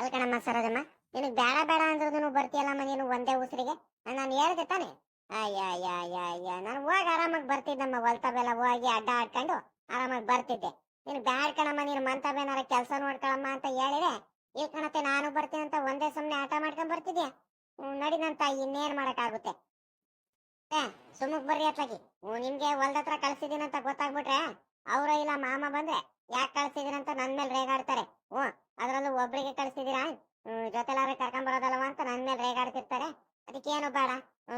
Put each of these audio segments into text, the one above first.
ಅಲ್ಕಣಮ್ಮ ಸರೋಜಮ್ಮ, ನಿನಗ್ ಬೇಡ ಬೇಡ ಅಂದ್ರೂ ಬರ್ತೀಯಲ್ಲಮ್ಮ ನೀನು ಒಂದೇ ಉಸಿರಿಗೆ? ನಾನು ಹೇಳ್ದೆ ತಾನೆ. ಅಯ್ಯ ನಾನು ಹೋಗಿ ಆರಾಮಾಗಿ ಬರ್ತಿದ್ದಮ್ಮ ಹೊಲ್ತವೆಲ್ಲ ಹೋಗಿ ಅಡ್ಡ ಆಡ್ಕೊಂಡು ಆರಾಮಾಗಿ ಬರ್ತಿದ್ದೆ. ನೀನು ಬ್ಯಾಡ್ ಕಣಮ್ಮ, ನೀನು ಮಂತಬೇನಾರ ಕೆಲಸ ನೋಡ್ಕೊಳಮ್ಮ ಅಂತ ಹೇಳಿದೆ. ಈ ಕಣತೆ ನಾನು ಬರ್ತೀನಿ ಅಂತ ಒಂದೇ ಸುಮ್ನೆ ಆಟ ಮಾಡ್ಕೊಂಡ್ ಬರ್ತಿದ್ಯಾ? ನಡಿ ನನ್ನ ತಾಯಿ, ಇನ್ನೇನ್ ಮಾಡಕ್ಕಾಗುತ್ತೆ? ಸುಮ್ಮಕ್ ಬರ್ರಿ ಅತ್ಲಾಗಿ. ನಿಮ್ಗೆ ಹೊಲ್ದ ಹತ್ರ ಅಂತ ಗೊತ್ತಾಗ್ಬಿಟ್ರೆ, ಅವ್ರ ಇಲ್ಲ ಮಾಮ ಬಂದ್ರೆ ಯಾಕೆ ಕಳ್ಸಿದೀನಿ ಅಂತ ನನ್ ಮೇಲೆ ರೇಗಾಡ್ತಾರೆ. ಹ್ಞೂ ಅದ್ರಲ್ಲೂ ಒಬ್ರಿಗೆ ಕಳಿಸಿದೀರಾ ಜೊತೆಲಾರ ಕರ್ಕೊಂಡ್ ಬರೋದಲ್ವ ಅಂತ ನನ್ನ ಮೇಲೆ ರೇಗಾಡ್ತಿರ್ತಾರೆ. ಅದಕ್ಕೇನು ಬೇಡ.